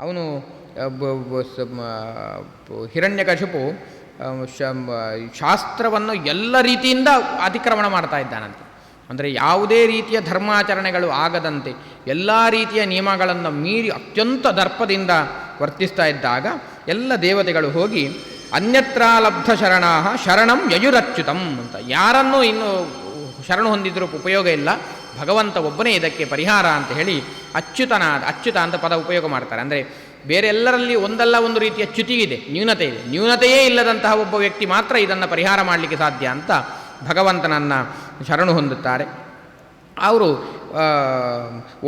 ಅವನು ಹಿರಣ್ಯಕಶಿಪು ಶಾಸ್ತ್ರವನ್ನು ಎಲ್ಲ ರೀತಿಯಿಂದ ಅತಿಕ್ರಮಣ ಮಾಡ್ತಾ ಇದ್ದಾನಂತೆ. ಅಂದರೆ ಯಾವುದೇ ರೀತಿಯ ಧರ್ಮಾಚರಣೆಗಳು ಆಗದಂತೆ, ಎಲ್ಲ ರೀತಿಯ ನಿಯಮಗಳನ್ನು ಮೀರಿ ಅತ್ಯಂತ ದರ್ಪದಿಂದ ವರ್ತಿಸ್ತಾ ಇದ್ದಾಗ ಎಲ್ಲ ದೇವತೆಗಳು ಹೋಗಿ ಅನ್ಯತ್ರ ಲಬ್ಧ ಶರಣಾಹ ಶರಣಂ ಯಜುರಚ್ಯುತಂ ಅಂತ. ಯಾರನ್ನೂ ಇನ್ನು ಶರಣು ಹೊಂದಿದ್ರೂ ಉಪಯೋಗ ಇಲ್ಲ. ಭಗವಂತ ಒಬ್ಬನೇ ಇದಕ್ಕೆ ಪರಿಹಾರ ಅಂತ ಹೇಳಿ ಅಚ್ಯುತನಾದ, ಅಚ್ಯುತ ಅಂತ ಪದ ಉಪಯೋಗ ಮಾಡ್ತಾರೆ. ಅಂದರೆ ಬೇರೆ ಎಲ್ಲರಲ್ಲಿ ಒಂದಲ್ಲ ಒಂದು ರೀತಿಯ ಚ್ಯುತಿ ಇದೆ, ನ್ಯೂನತೆ ಇದೆ. ನ್ಯೂನತೆಯೇ ಇಲ್ಲದಂತಹ ಒಬ್ಬ ವ್ಯಕ್ತಿ ಮಾತ್ರ ಇದನ್ನು ಪರಿಹಾರ ಮಾಡಲಿಕ್ಕೆ ಸಾಧ್ಯ ಅಂತ ಭಗವಂತನನ್ನು ಶರಣು ಹೊಂದುತ್ತಾರೆ. ಅವರು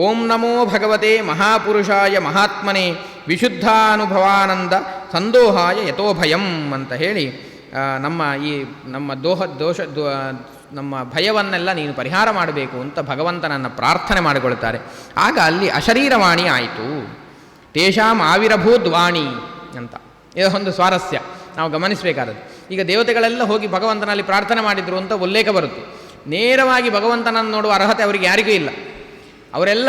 ಓಂ ನಮೋ ಭಗವತೆ ಮಹಾಪುರುಷಾಯ ಮಹಾತ್ಮನೆ ವಿಶುದ್ಧಾನುಭವಾನಂದ ಸಂದೋಹಾಯ ಯಥೋಭಯಂ ಅಂತ ಹೇಳಿ ನಮ್ಮ ಈ ನಮ್ಮ ದೋಹ, ದೋಷ ನಮ್ಮ ಭಯವನ್ನೆಲ್ಲ ನೀನು ಪರಿಹಾರ ಮಾಡಬೇಕು ಅಂತ ಭಗವಂತನನ್ನು ಪ್ರಾರ್ಥನೆ ಮಾಡಿಕೊಳ್ತಾರೆ. ಆಗ ಅಲ್ಲಿ ಅಶರೀರವಾಣಿ ಆಯಿತು. ತೇಷಾಂ ಆವಿರಭೂತ್ ವಾಣಿ ಅಂತ. ಇದು ಒಂದು ಸ್ವಾರಸ್ಯ. ನಾವು ಗಮನಿಸಬೇಕಾದದ್ದು. ಈಗ ದೇವತೆಗಳೆಲ್ಲ ಹೋಗಿ ಭಗವಂತನಲ್ಲಿ ಪ್ರಾರ್ಥನೆ ಮಾಡಿದರು ಅಂತ ಉಲ್ಲೇಖ ಬರುತ್ತೆ. ನೇರವಾಗಿ ಭಗವಂತನನ್ನು ನೋಡುವ ಅರ್ಹತೆ ಅವರಿಗೆ ಯಾರಿಗೂ ಇಲ್ಲ. ಅವರೆಲ್ಲ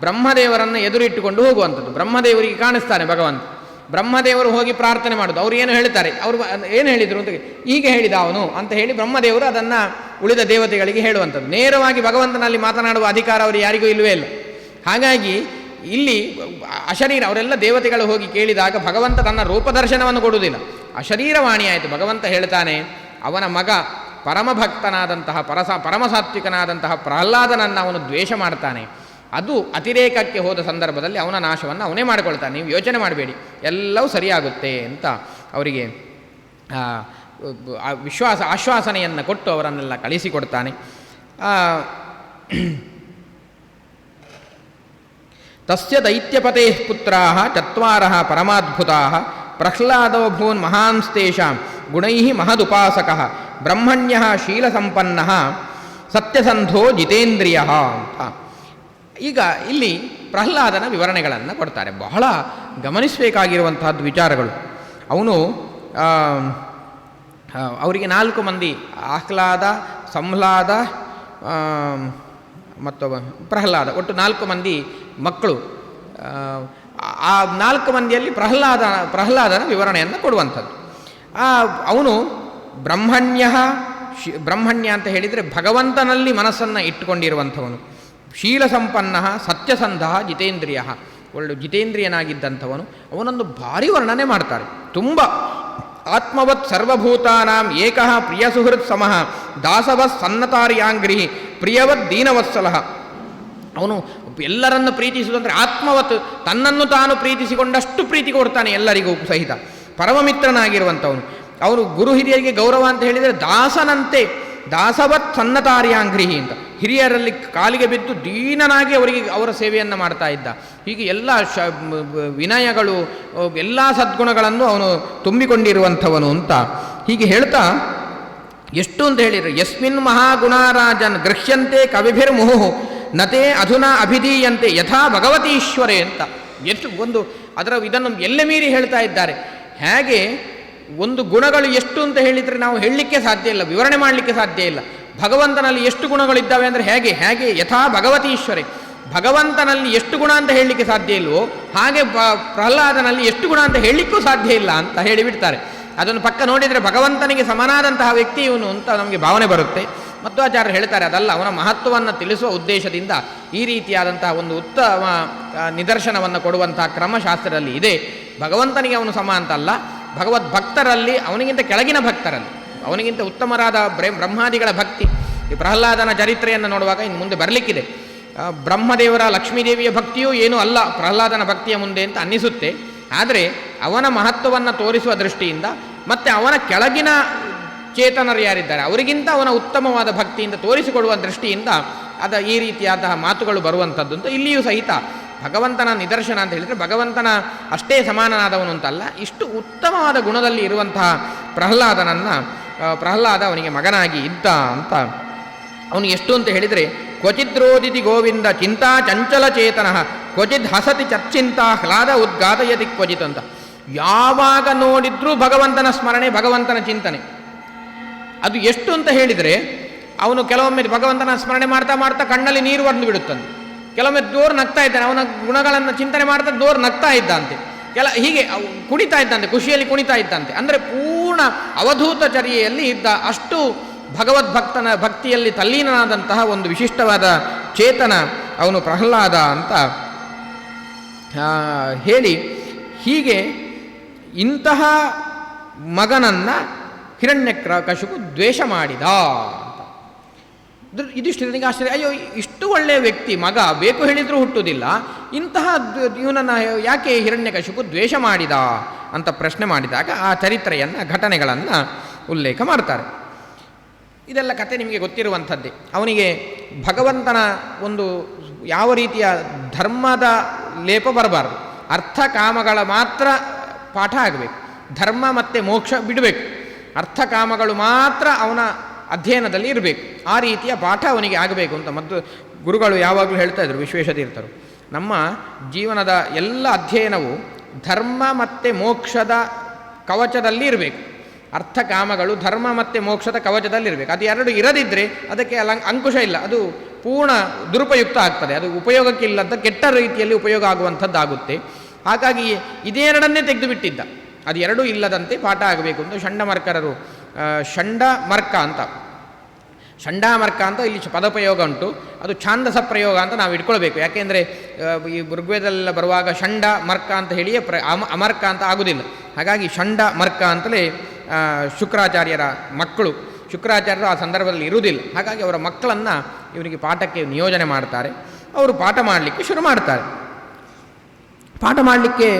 ಬ್ರಹ್ಮದೇವರನ್ನು ಎದುರಿಟ್ಟುಕೊಂಡು ಹೋಗುವಂಥದ್ದು. ಬ್ರಹ್ಮದೇವರಿಗೆ ಕಾಣಿಸ್ತಾನೆ ಭಗವಂತ. ಬ್ರಹ್ಮದೇವರು ಹೋಗಿ ಪ್ರಾರ್ಥನೆ ಮಾಡೋದು. ಅವ್ರು ಏನು ಹೇಳ್ತಾರೆ? ಅವರು ಏನು ಹೇಳಿದರು ಅಂತ ಈಗ ಹೇಳಿದ ಅವನು ಅಂತ ಹೇಳಿ ಬ್ರಹ್ಮದೇವರು ಅದನ್ನು ಉಳಿದ ದೇವತೆಗಳಿಗೆ ಹೇಳುವಂಥದ್ದು. ನೇರವಾಗಿ ಭಗವಂತನಲ್ಲಿ ಮಾತನಾಡುವ ಅಧಿಕಾರ ಅವರು ಯಾರಿಗೂ ಇಲ್ಲವೇ ಇಲ್ಲ. ಹಾಗಾಗಿ ಇಲ್ಲಿ ಅಶರೀರ, ಅವರೆಲ್ಲ ದೇವತೆಗಳು ಹೋಗಿ ಕೇಳಿದಾಗ ಭಗವಂತ ತನ್ನ ರೂಪದರ್ಶನವನ್ನು ಕೊಡುವುದಿಲ್ಲ. ಅಶರೀರವಾಣಿ ಆಯಿತು. ಭಗವಂತ ಹೇಳ್ತಾನೆ, ಅವನ ಮಗ ಪರಮಭಕ್ತನಾದಂತಹ ಪರಸ, ಪರಮಸಾತ್ವಿಕನಾದಂತಹ ಪ್ರಹ್ಲಾದನನ್ನು ಅವನು ದ್ವೇಷ ಮಾಡ್ತಾನೆ. ಅದು ಅತಿರೇಕಕ್ಕೆ ಹೋದ ಸಂದರ್ಭದಲ್ಲಿ ಅವನ ನಾಶವನ್ನು ಅವನೇ ಮಾಡಿಕೊಳ್ತಾನೆ. ನೀವು ಯೋಚನೆ ಮಾಡಬೇಡಿ. ಎಲ್ಲವೂ ಸರಿಯಾಗುತ್ತೆ ಅಂತ ಅವರಿಗೆ ವಿಶ್ವಾಸ, ಆಶ್ವಾಸನೆಯನ್ನು ಕೊಟ್ಟು ಅವರನ್ನೆಲ್ಲ ಕಳಿಸಿಕೊಡ್ತಾನೆ. ತಸ್ಯ ದೈತ್ಯಪತೆ ಪುತ್ರ ಚತ್ವಾರ ಪರಮಾದ್ಭುತಾ ಪ್ರಹ್ಲಾದೋಭೂನ್ ಭೂನ್ ಗುಣೈ ಮಹದುಪಾಸಕ ಬ್ರಹ್ಮಣ್ಯ ಶೀಲಸಂಪನ್ನ ಸತ್ಯಸಂಧೋ ಜಿತೇಂದ್ರಿಯ ಅಂತ. ಈಗ ಇಲ್ಲಿ ಪ್ರಹ್ಲಾದನ ವಿವರಣೆಗಳನ್ನು ಕೊಡ್ತಾರೆ. ಬಹಳ ಗಮನಿಸಬೇಕಾಗಿರುವಂತಹದ್ದು ವಿಚಾರಗಳು. ಅವನು ಅವರಿಗೆ ನಾಲ್ಕು ಮಂದಿ ಆಹ್ಲಾದ ಸಂಹ್ಲಾದ ಮತ್ತು ಪ್ರಹ್ಲಾದ ಒಟ್ಟು ನಾಲ್ಕು ಮಂದಿ ಮಕ್ಕಳು. ಆ, ಆ ನಾಲ್ಕು ಮಂದಿಯಲ್ಲಿ ಪ್ರಹ್ಲಾದ ಪ್ರಹ್ಲಾದನ ವಿವರಣೆಯನ್ನು ಕೊಡುವಂಥದ್ದು. ಆ, ಅವನು ಬ್ರಹ್ಮಣ್ಯ ಶಿ ಬ್ರಹ್ಮಣ್ಯ ಅಂತ ಹೇಳಿದರೆ ಭಗವಂತನಲ್ಲಿ ಮನಸ್ಸನ್ನು ಇಟ್ಟುಕೊಂಡಿರುವಂಥವನು. ಶೀಲ ಸಂಪನ್ನ ಸತ್ಯಸಂಧ ಜಿತೇಂದ್ರಿಯ. ಒಳ್ಳೆ ಜಿತೇಂದ್ರಿಯನಾಗಿದ್ದಂಥವನು ಅವನೊಂದು ಭಾರಿ ವರ್ಣನೆ ಮಾಡ್ತಾರೆ. ತುಂಬ ಆತ್ಮವತ್ ಸರ್ವಭೂತಾನಾಂ ಏಕಃ ಪ್ರಿಯ ಸುಹೃತ್ ಸಮಃ ದಾಸವತ್ ಸನ್ನತಾರ್ಯಾಂಗ್ರಿ ಪ್ರಿಯವತ್ ದೀನವತ್ಸಲಃ ಅವನು ಎಲ್ಲರನ್ನು ಪ್ರೀತಿಸುವುದಂದರೆ ಆತ್ಮವತ್ ತನ್ನನ್ನು ತಾನು ಪ್ರೀತಿಸಿಕೊಂಡಷ್ಟು ಪ್ರೀತಿ ಕೊಡ್ತಾನೆ ಎಲ್ಲರಿಗೂ ಸಹಿತ. ಪರಮಮಿತ್ರನಾಗಿರುವಂಥವನು. ಅವನು ಗುರು ಹಿರಿಯರಿಗೆ ಗೌರವ ಅಂತ ಹೇಳಿದರೆ ದಾಸನಂತೆ ದಾಸವತ್ ಸನ್ನತಾರ್ಯಾಂಗ್ರಿಹಿ ಅಂತ. ಹಿರಿಯರಲ್ಲಿ ಕಾಲಿಗೆ ಬಿದ್ದು ದೀನನಾಗಿ ಅವರಿಗೆ ಅವರ ಸೇವೆಯನ್ನು ಮಾಡ್ತಾ ಇದ್ದ. ಹೀಗೆ ಎಲ್ಲ ಶ ವಿನಯಗಳು ಎಲ್ಲ ಸದ್ಗುಣಗಳನ್ನು ಅವನು ತುಂಬಿಕೊಂಡಿರುವಂಥವನು ಅಂತ. ಹೀಗೆ ಹೇಳ್ತಾ, ಎಷ್ಟು ಅಂತ ಹೇಳಿದರು, ಯಸ್ಮಿನ್ ಮಹಾಗುಣಾರಾಜನ್ ಗೃಹ್ಯಂತೆ ಕವಿಭಿರ್ಮುಹು ನತೆ ಅಧುನಾ ಅಭಿಧೀಯಂತೆ ಯಥಾ ಭಗವತೀಶ್ವರೇ ಅಂತ. ಎಷ್ಟು ಒಂದು ಅದರ ಇದನ್ನು ಎಲ್ಲೆ ಮೀರಿ ಹೇಳ್ತಾ ಇದ್ದಾರೆ. ಹೇಗೆ ಒಂದು ಗುಣಗಳು ಎಷ್ಟು ಅಂತ ಹೇಳಿದರೆ ನಾವು ಹೇಳಲಿಕ್ಕೆ ಸಾಧ್ಯ ಇಲ್ಲ, ವಿವರಣೆ ಮಾಡಲಿಕ್ಕೆ ಸಾಧ್ಯ ಇಲ್ಲ. ಭಗವಂತನಲ್ಲಿ ಎಷ್ಟು ಗುಣಗಳಿದ್ದಾವೆ ಅಂದರೆ ಹೇಗೆ? ಹೇಗೆ? ಯಥಾ ಭಗವತೀಶ್ವರೇ ಭಗವಂತನಲ್ಲಿ ಎಷ್ಟು ಗುಣ ಅಂತ ಹೇಳಲಿಕ್ಕೆ ಸಾಧ್ಯ ಇಲ್ವೋ, ಹಾಗೆ ಪ್ರಹ್ಲಾದನಲ್ಲಿ ಎಷ್ಟು ಗುಣ ಅಂತ ಹೇಳಲಿಕ್ಕೂ ಸಾಧ್ಯ ಇಲ್ಲ ಅಂತ ಹೇಳಿಬಿಡ್ತಾರೆ. ಅದನ್ನು ಪಕ್ಕ ನೋಡಿದರೆ ಭಗವಂತನಿಗೆ ಸಮನಾದಂತಹ ವ್ಯಕ್ತಿ ಇವನು ಅಂತ ನಮಗೆ ಭಾವನೆ ಬರುತ್ತೆ. ಮಧ್ವಾಚಾರ್ಯರು ಹೇಳ್ತಾರೆ, ಅದಲ್ಲ, ಅವನ ಮಹತ್ವವನ್ನು ತಿಳಿಸುವ ಉದ್ದೇಶದಿಂದ ಈ ರೀತಿಯಾದಂತಹ ಒಂದು ಉತ್ತಮ ನಿದರ್ಶನವನ್ನು ಕೊಡುವಂತಹ ಕ್ರಮಶಾಸ್ತ್ರದಲ್ಲಿ ಇದೆ. ಭಗವಂತನಿಗೆ ಅವನು ಸಮ ಅಂತಲ್ಲ ಭಗವದ್ ಭಕ್ತರಲ್ಲಿ ಅವನಿಗಿಂತ ಕೆಳಗಿನ ಭಕ್ತರಲ್ಲಿ, ಅವನಿಗಿಂತ ಉತ್ತಮರಾದ ಬ್ರ- ಬ್ರಹ್ಮಾದಿಗಳ ಭಕ್ತಿ. ಈ ಪ್ರಹ್ಲಾದನ ಚರಿತ್ರೆಯನ್ನು ನೋಡುವಾಗ ಇನ್ನು ಮುಂದೆ ಬರಲಿಕ್ಕಿದೆ. ಬ್ರಹ್ಮದೇವರ ಲಕ್ಷ್ಮೀದೇವಿಯ ಭಕ್ತಿಯೂ ಏನೂ ಅಲ್ಲ ಪ್ರಹ್ಲಾದನ ಭಕ್ತಿಯ ಮುಂದೆ ಅಂತ ಅನ್ನಿಸುತ್ತೆ. ಆದರೆ ಅವನ ಮಹತ್ವವನ್ನು ತೋರಿಸುವ ದೃಷ್ಟಿಯಿಂದ ಮತ್ತು ಅವನ ಕೆಳಗಿನ ಚೇತನರು ಯಾರಿದ್ದಾರೆ, ಅವರಿಗಿಂತ ಅವನ ಉತ್ತಮವಾದ ಭಕ್ತಿಯಿಂದ ತೋರಿಸಿಕೊಡುವ ದೃಷ್ಟಿಯಿಂದ ಅದ ಈ ರೀತಿಯಾದ ಮಾತುಗಳು ಬರುವಂಥದ್ದು ಅಂತ ಇಲ್ಲಿಯೂ ಸಹಿತ ಭಗವಂತನ ನಿದರ್ಶನ ಅಂತ ಹೇಳಿದರೆ ಭಗವಂತನ ಅಷ್ಟೇ ಸಮಾನನಾದವನು ಅಂತಲ್ಲ, ಇಷ್ಟು ಉತ್ತಮವಾದ ಗುಣದಲ್ಲಿ ಇರುವಂತಹ ಪ್ರಹ್ಲಾದನನ್ನು ಪ್ರಹ್ಲಾದ ಅವನಿಗೆ ಮಗನಾಗಿ ಇದ್ದ ಅಂತ ಅವನು ಎಷ್ಟು ಅಂತ ಹೇಳಿದರೆ, ಕ್ವಚಿದ್ರೋದಿತಿ ಗೋವಿಂದ ಚಿಂತಾ ಚಂಚಲ ಚೇತನ ಕ್ವಚಿತ್ ಹಸತಿ ಚರ್ಚಿಂತ ಹ್ಲಾದ ಉದ್ಘಾತಯತಿ ಕ್ವಚಿತ್ ಅಂತ. ಯಾವಾಗ ನೋಡಿದ್ರೂ ಭಗವಂತನ ಸ್ಮರಣೆ, ಭಗವಂತನ ಚಿಂತನೆ. ಅದು ಎಷ್ಟು ಅಂತ ಹೇಳಿದರೆ, ಅವನು ಕೆಲವೊಮ್ಮೆ ಭಗವಂತನ ಸ್ಮರಣೆ ಮಾಡ್ತಾ ಮಾಡ್ತಾ ಕಣ್ಣಲ್ಲಿ ನೀರು ಬಂದು ಬಿಡುತ್ತಂತೆ. ಕೆಲವೊಮ್ಮೆ ದೋರ್ ನಗ್ತಾ ಇದ್ದಾನೆ, ಅವನ ಗುಣಗಳನ್ನು ಚಿಂತನೆ ಮಾಡ್ತಾ ದೋರ್ ನಗ್ತಾ ಇದ್ದಂತೆ ಕೆಲ, ಹೀಗೆ ಕುಣಿತಾ ಇದ್ದಂತೆ ಖುಷಿಯಲ್ಲಿ ಕುಣಿತಾ ಇದ್ದಂತೆ ಅಂದರೆ ಪೂರ್ಣ ಅವಧೂತ ಚರ್ಯೆಯಲ್ಲಿ ಇದ್ದ ಅಷ್ಟು ಭಗವದ್ಭಕ್ತನ ಭಕ್ತಿಯಲ್ಲಿ ತಲ್ಲೀನನಾದಂತಹ ಒಂದು ವಿಶಿಷ್ಟವಾದ ಚೇತನ ಅವನು ಪ್ರಹ್ಲಾದ ಅಂತ ಹೇಳಿ ಹೀಗೆ ಇಂತಹ ಮಗನನ್ನು ಹಿರಣ್ಯಕ್ರ ಕಶುಕು ದ್ವೇಷ ಮಾಡಿದ. ನನಗೆ ಆಶ್ಚರ್ಯ. ಅಯ್ಯೋ, ಇಷ್ಟು ಒಳ್ಳೆಯ ವ್ಯಕ್ತಿ, ಮಗ, ಬೇಕು ಹೇಳಿದರೂ ಹುಟ್ಟುವುದಿಲ್ಲ. ಇಂತಹ ಇವನನ್ನು ಯಾಕೆ ಹಿರಣ್ಯಕಶಿಪು ದ್ವೇಷ ಮಾಡಿದ ಅಂತ ಪ್ರಶ್ನೆ ಮಾಡಿದಾಗ ಆ ಚರಿತ್ರೆಯನ್ನು, ಘಟನೆಗಳನ್ನು ಉಲ್ಲೇಖ ಮಾಡ್ತಾರೆ. ಇದೆಲ್ಲ ಕತೆ ನಿಮಗೆ ಗೊತ್ತಿರುವಂಥದ್ದೇ. ಅವನಿಗೆ ಭಗವಂತನ ಒಂದು ಯಾವ ರೀತಿಯ ಧರ್ಮದ ಲೇಪ ಬರಬಾರ್ದು. ಅರ್ಥ ಕಾಮಗಳ ಮಾತ್ರ ಪಾಠ ಆಗಬೇಕು. ಧರ್ಮ ಮತ್ತು ಮೋಕ್ಷ ಬಿಡಬೇಕು. ಅರ್ಥ ಕಾಮಗಳು ಮಾತ್ರ ಅವನ ಅಧ್ಯಯನದಲ್ಲಿ ಇರಬೇಕು. ಆ ರೀತಿಯ ಪಾಠ ಅವನಿಗೆ ಆಗಬೇಕು ಅಂತ ಮತ್ತು ಗುರುಗಳು ಯಾವಾಗಲೂ ಹೇಳ್ತಾ ಇದ್ರು, ವಿಶ್ವೇಶತೀರ್ಥರು. ನಮ್ಮ ಜೀವನದ ಎಲ್ಲ ಅಧ್ಯಯನವು ಧರ್ಮ ಮತ್ತು ಮೋಕ್ಷದ ಕವಚದಲ್ಲಿ ಇರಬೇಕು. ಅರ್ಥ ಕಾಮಗಳು ಧರ್ಮ ಮತ್ತು ಮೋಕ್ಷದ ಕವಚದಲ್ಲಿರಬೇಕು ಅದು ಎರಡು ಇರದಿದ್ದರೆ ಅದಕ್ಕೆ ಅಲ್ಲ ಅಂಕುಶ ಇಲ್ಲ. ಅದು ಪೂರ್ಣ ದುರುಪಯುಕ್ತ ಆಗ್ತದೆ. ಅದು ಉಪಯೋಗಕ್ಕಿಲ್ಲದ ಕೆಟ್ಟ ರೀತಿಯಲ್ಲಿ ಉಪಯೋಗ ಆಗುವಂಥದ್ದಾಗುತ್ತೆ. ಹಾಗಾಗಿ ಇದೆರಡನ್ನೇ ತೆಗೆದು ಬಿಟ್ಟಿದ್ದ ಅದು ಎರಡೂ ಇಲ್ಲದಂತೆ ಪಾಠ ಆಗಬೇಕು ಅಂತ ಷಂಡಮರ್ಕರರು ಷಂಡಮರ್ಕ ಅಂತ. ಷಂಡಾಮರ್ಕ ಅಂತ ಇಲ್ಲಿ ಪದಪ್ರಯೋಗ ಉಂಟು. ಅದು ಛಾಂದಸ ಪ್ರಯೋಗ ಅಂತ ನಾವು ಇಟ್ಕೊಳ್ಬೇಕು. ಯಾಕೆಂದರೆ ಈ ಋಗ್ವೇದಲ್ಲೆಲ್ಲ ಬರುವಾಗ ಷಂಡ ಮರ್ಕ ಅಂತ ಹೇಳಿಯೇ ಪ್ರ, ಅಮ, ಅಮರ್ಕ ಅಂತ ಆಗುವುದಿಲ್ಲ ಹಾಗಾಗಿ ಷಂಡ ಮರ್ಕ ಅಂತಲೇ ಶುಕ್ರಾಚಾರ್ಯರ ಮಕ್ಕಳು. ಶುಕ್ರಾಚಾರ್ಯರು ಆ ಸಂದರ್ಭದಲ್ಲಿ ಇರುವುದಿಲ್ಲ. ಹಾಗಾಗಿ ಅವರ ಮಕ್ಕಳನ್ನು ಇವನಿಗೆ ಪಾಠಕ್ಕೆ ನಿಯೋಜನೆ ಮಾಡ್ತಾರೆ. ಅವರು ಪಾಠ ಮಾಡಲಿಕ್ಕೆ ಶುರು ಮಾಡ್ತಾರೆ. ಪಾಠ ಮಾಡಲಿಕ್ಕೆ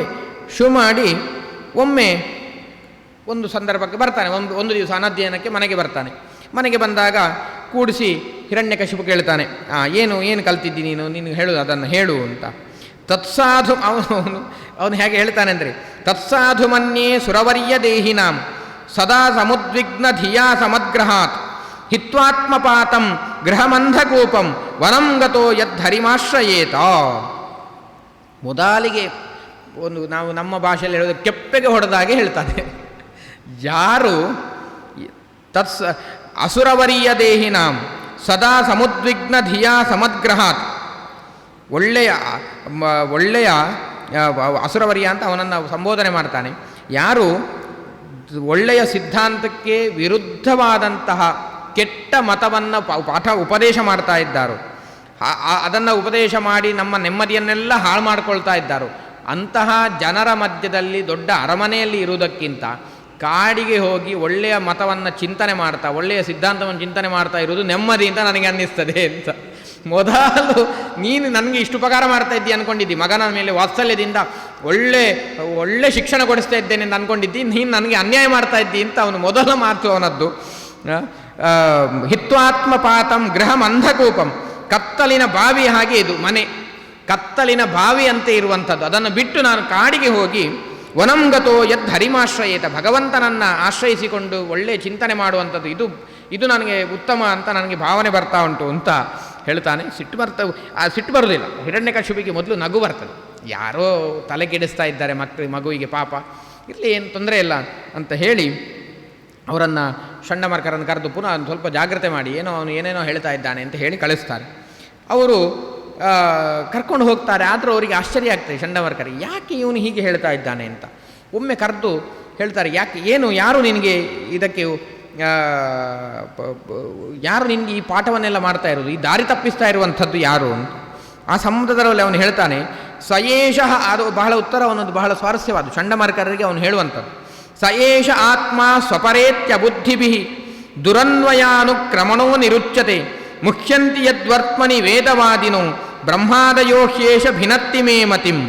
ಶುರು ಮಾಡಿ ಒಮ್ಮೆ ಒಂದು ಸಂದರ್ಭಕ್ಕೆ ಬರ್ತಾನೆ. ಒಂದು ಒಂದು ದಿವಸ ಅನಧ್ಯಯನಕ್ಕೆ ಮನೆಗೆ ಬರ್ತಾನೆ. ಮನೆಗೆ ಬಂದಾಗ ಕೂಡಿಸಿ ಹಿರಣ್ಯಕಶಿಪು ಕೇಳ್ತಾನೆ, ಆ, ಏನು ಏನು ಕಲ್ತಿದ್ದಿ ನೀನು? ನೀನು ಹೇಳು, ಅದನ್ನು ಹೇಳು ಅಂತ. ತತ್ಸಾಧು, ಅವನು ಅವನು ಹೇಗೆ ಹೇಳ್ತಾನೆ ಅಂದರೆ, ತತ್ಸಾಧು ಮನ್ಯೇ ಸುರವರ್ಯ ದೇಹಿನಾಂ, ಸದಾ ಸಮುದ್ವಿಗ್ನ ಧಿಯಾ ಸಮಗ್ರಹಾತ್, ಹಿತ್ವಾತ್ಮಪಾತಂ ಗೃಹಮಂಧಕೂಪಂ ವನಂಗತೋ ಯದ್ಧರಿಮಾಶ್ರಯೇತ ಮೊದಲಿಗೆ ಒಂದು, ನಾವು ನಮ್ಮ ಭಾಷೆಯಲ್ಲಿ ಹೇಳೋದು ಕೆಪ್ಪೆಗೆ ಹೊಡೆದಾಗೆ ಹೇಳ್ತಾನೆ. ಯಾರು ತತ್ಸ ಅಸುರವರಿಯ ದೇಹಿನಾಂ ಸದಾ ಸಮುದ್ವಿಗ್ನ ಧಿಯಾ ಸಮಗ್ರಹಾತ್ ಒಳ್ಳೆಯ ಒಳ್ಳೆಯ ಅಸುರವರಿಯ ಅಂತ ಅವನನ್ನು ಸಂಬೋಧನೆ ಮಾಡ್ತಾನೆ. ಯಾರು ಒಳ್ಳೆಯ ಸಿದ್ಧಾಂತಕ್ಕೆ ವಿರುದ್ಧವಾದಂತಹ ಕೆಟ್ಟ ಮತವನ್ನು ಪಾಠ, ಉಪದೇಶ ಮಾಡ್ತಾ ಇದ್ದಾರೋ. ಅದನ್ನು ಉಪದೇಶ ಮಾಡಿ ನಮ್ಮ ನೆಮ್ಮದಿಯನ್ನೆಲ್ಲ ಹಾಳು ಮಾಡ್ಕೊಳ್ತಾ ಇದ್ದಾರೋ. ಅಂತಹ ಜನರ ಮಧ್ಯದಲ್ಲಿ ದೊಡ್ಡ ಅರಮನೆಯಲ್ಲಿ ಇರುವುದಕ್ಕಿಂತ ಕಾಡಿಗೆ ಹೋಗಿ ಒಳ್ಳೆಯ ಮತವನ್ನು ಚಿಂತನೆ ಮಾಡ್ತಾ, ಒಳ್ಳೆಯ ಸಿದ್ಧಾಂತವನ್ನು ಚಿಂತನೆ ಮಾಡ್ತಾ ಇರುವುದು ನೆಮ್ಮದಿ ಅಂತ ನನಗೆ ಅನ್ನಿಸ್ತದೆ ಅಂತ. ಮೊದಲು ನೀನು ನನಗೆ ಇಷ್ಟು ಉಪಕಾರ ಮಾಡ್ತಾ ಇದ್ದೀಯ ಅಂದ್ಕೊಂಡಿದ್ದಿ ಮಗನ ಮೇಲೆ ವಾತ್ಸಲ್ಯದಿಂದ ಒಳ್ಳೆ ಒಳ್ಳೆ ಶಿಕ್ಷಣ ಕೊಡಿಸ್ತಾ ಇದ್ದೇನೆ ಅಂತ ಅಂದ್ಕೊಂಡಿದ್ದಿ ನೀನು ನನಗೆ ಅನ್ಯಾಯ ಮಾಡ್ತಾ ಇದ್ದಿ ಅಂತ ಅವನು ಮೊದಲ ಮಾತು ಅವನದ್ದು. ಹಿತ್ವಾತ್ಮ ಪಾತಂ ಹಿತ್ವಾತ್ಮಪಾತಂ ಗೃಹಂ ಅಂಧಕೂಪಂ ಕತ್ತಲಿನ ಬಾವಿ ಹಾಗೆ ಇದು ಮನೆ. ಕತ್ತಲಿನ ಬಾವಿ ಅಂತ ಇರುವಂಥದ್ದು. ಅದನ್ನು ಬಿಟ್ಟು ನಾನು ಕಾಡಿಗೆ ಹೋಗಿ ವನಂಗತೋ ಯದ್ ಹರಿಮಾಶ್ರಯೇತ. ಭಗವಂತನನ್ನು ಆಶ್ರಯಿಸಿಕೊಂಡು ಒಳ್ಳೆಯ ಚಿಂತನೆ ಮಾಡುವಂಥದ್ದು ಇದು ಇದು ನನಗೆ ಉತ್ತಮ ಅಂತ ನನಗೆ ಭಾವನೆ ಬರ್ತಾ ಉಂಟು ಅಂತ ಹೇಳ್ತಾನೆ. ಸಿಟ್ಟು ಬರ್ತಾ, ಆ ಸಿಟ್ಟು ಬರೋದಿಲ್ಲ. ಹಿರಣ್ಯಕಶಿಪಿಗೆ ಮೊದಲು ನಗು ಬರ್ತದೆ. ಯಾರೋ ತಲೆ ಕೆಡಿಸ್ತಾ ಇದ್ದಾರೆ ಮಕ್ಕಳು ಮಗುವಿಗೆ ಪಾಪ. ಇರಲಿ, ಏನು ತೊಂದರೆ ಇಲ್ಲ ಅಂತ ಹೇಳಿ ಅವರನ್ನು ಷಂಡಮರ್ಕರನ್ನು ಕರೆದು ಪುನಃ ಸ್ವಲ್ಪ ಜಾಗ್ರತೆ ಮಾಡಿ, ಏನೋ ಅವನು ಏನೇನೋ ಹೇಳ್ತಾ ಇದ್ದಾನೆ ಅಂತ ಹೇಳಿ ಕಳಿಸ್ತಾರೆ. ಅವರು ಕರ್ಕೊಂಡು ಹೋಗ್ತಾರೆ, ಆದರೂ ಅವರಿಗೆ ಆಶ್ಚರ್ಯ ಆಗ್ತದೆ ಚಂಡವರ್ಕರ್ ಯಾಕೆ ಇವನು ಹೀಗೆ ಹೇಳ್ತಾ ಇದ್ದಾನೆ ಅಂತ? ಒಮ್ಮೆ ಕರೆದು ಹೇಳ್ತಾರೆ, ಯಾಕೆ, ಏನು, ಯಾರು ನಿನಗೆ ಇದಕ್ಕೆ ಯಾರು ನಿನಗೆ ಈ ಪಾಠವನ್ನೆಲ್ಲ ಮಾಡ್ತಾ ಇರೋದು? ಈ ದಾರಿ ತಪ್ಪಿಸ್ತಾ ಇರುವಂಥದ್ದು ಯಾರು ಅಂತ? ಆ ಸಂಬಂಧದಲ್ಲಿ ಅವನು ಹೇಳ್ತಾನೆ, ಸಯೇಷಃ ಅದು ಬಹಳ ಉತ್ತರ ಅನ್ನೋದು ಬಹಳ ಸ್ವಾರಸ್ಯವಾದ ಚಂಡಮಾರ್ಕರಿಗೆ ಅವನು ಹೇಳುವಂಥದ್ದು, ಸಯೇಷ ಆತ್ಮ ಸ್ವಪರೇತ್ಯ ಬುದ್ಧಿಭಿ ದುರನ್ವಯಾನುಕ್ರಮಣೋ ನಿರುಚ್ಯತೆ ಮುಖ್ಯಂತಿ ಯದ್ವರ್ತ್ಮನಿ ವೇದವಾದಿನೋ ಬ್ರಹ್ಮಾದಯೋ ಹ್ಯೇಷ ಭಿನತ್ತಿ ಮೇ ಮತಿಂ.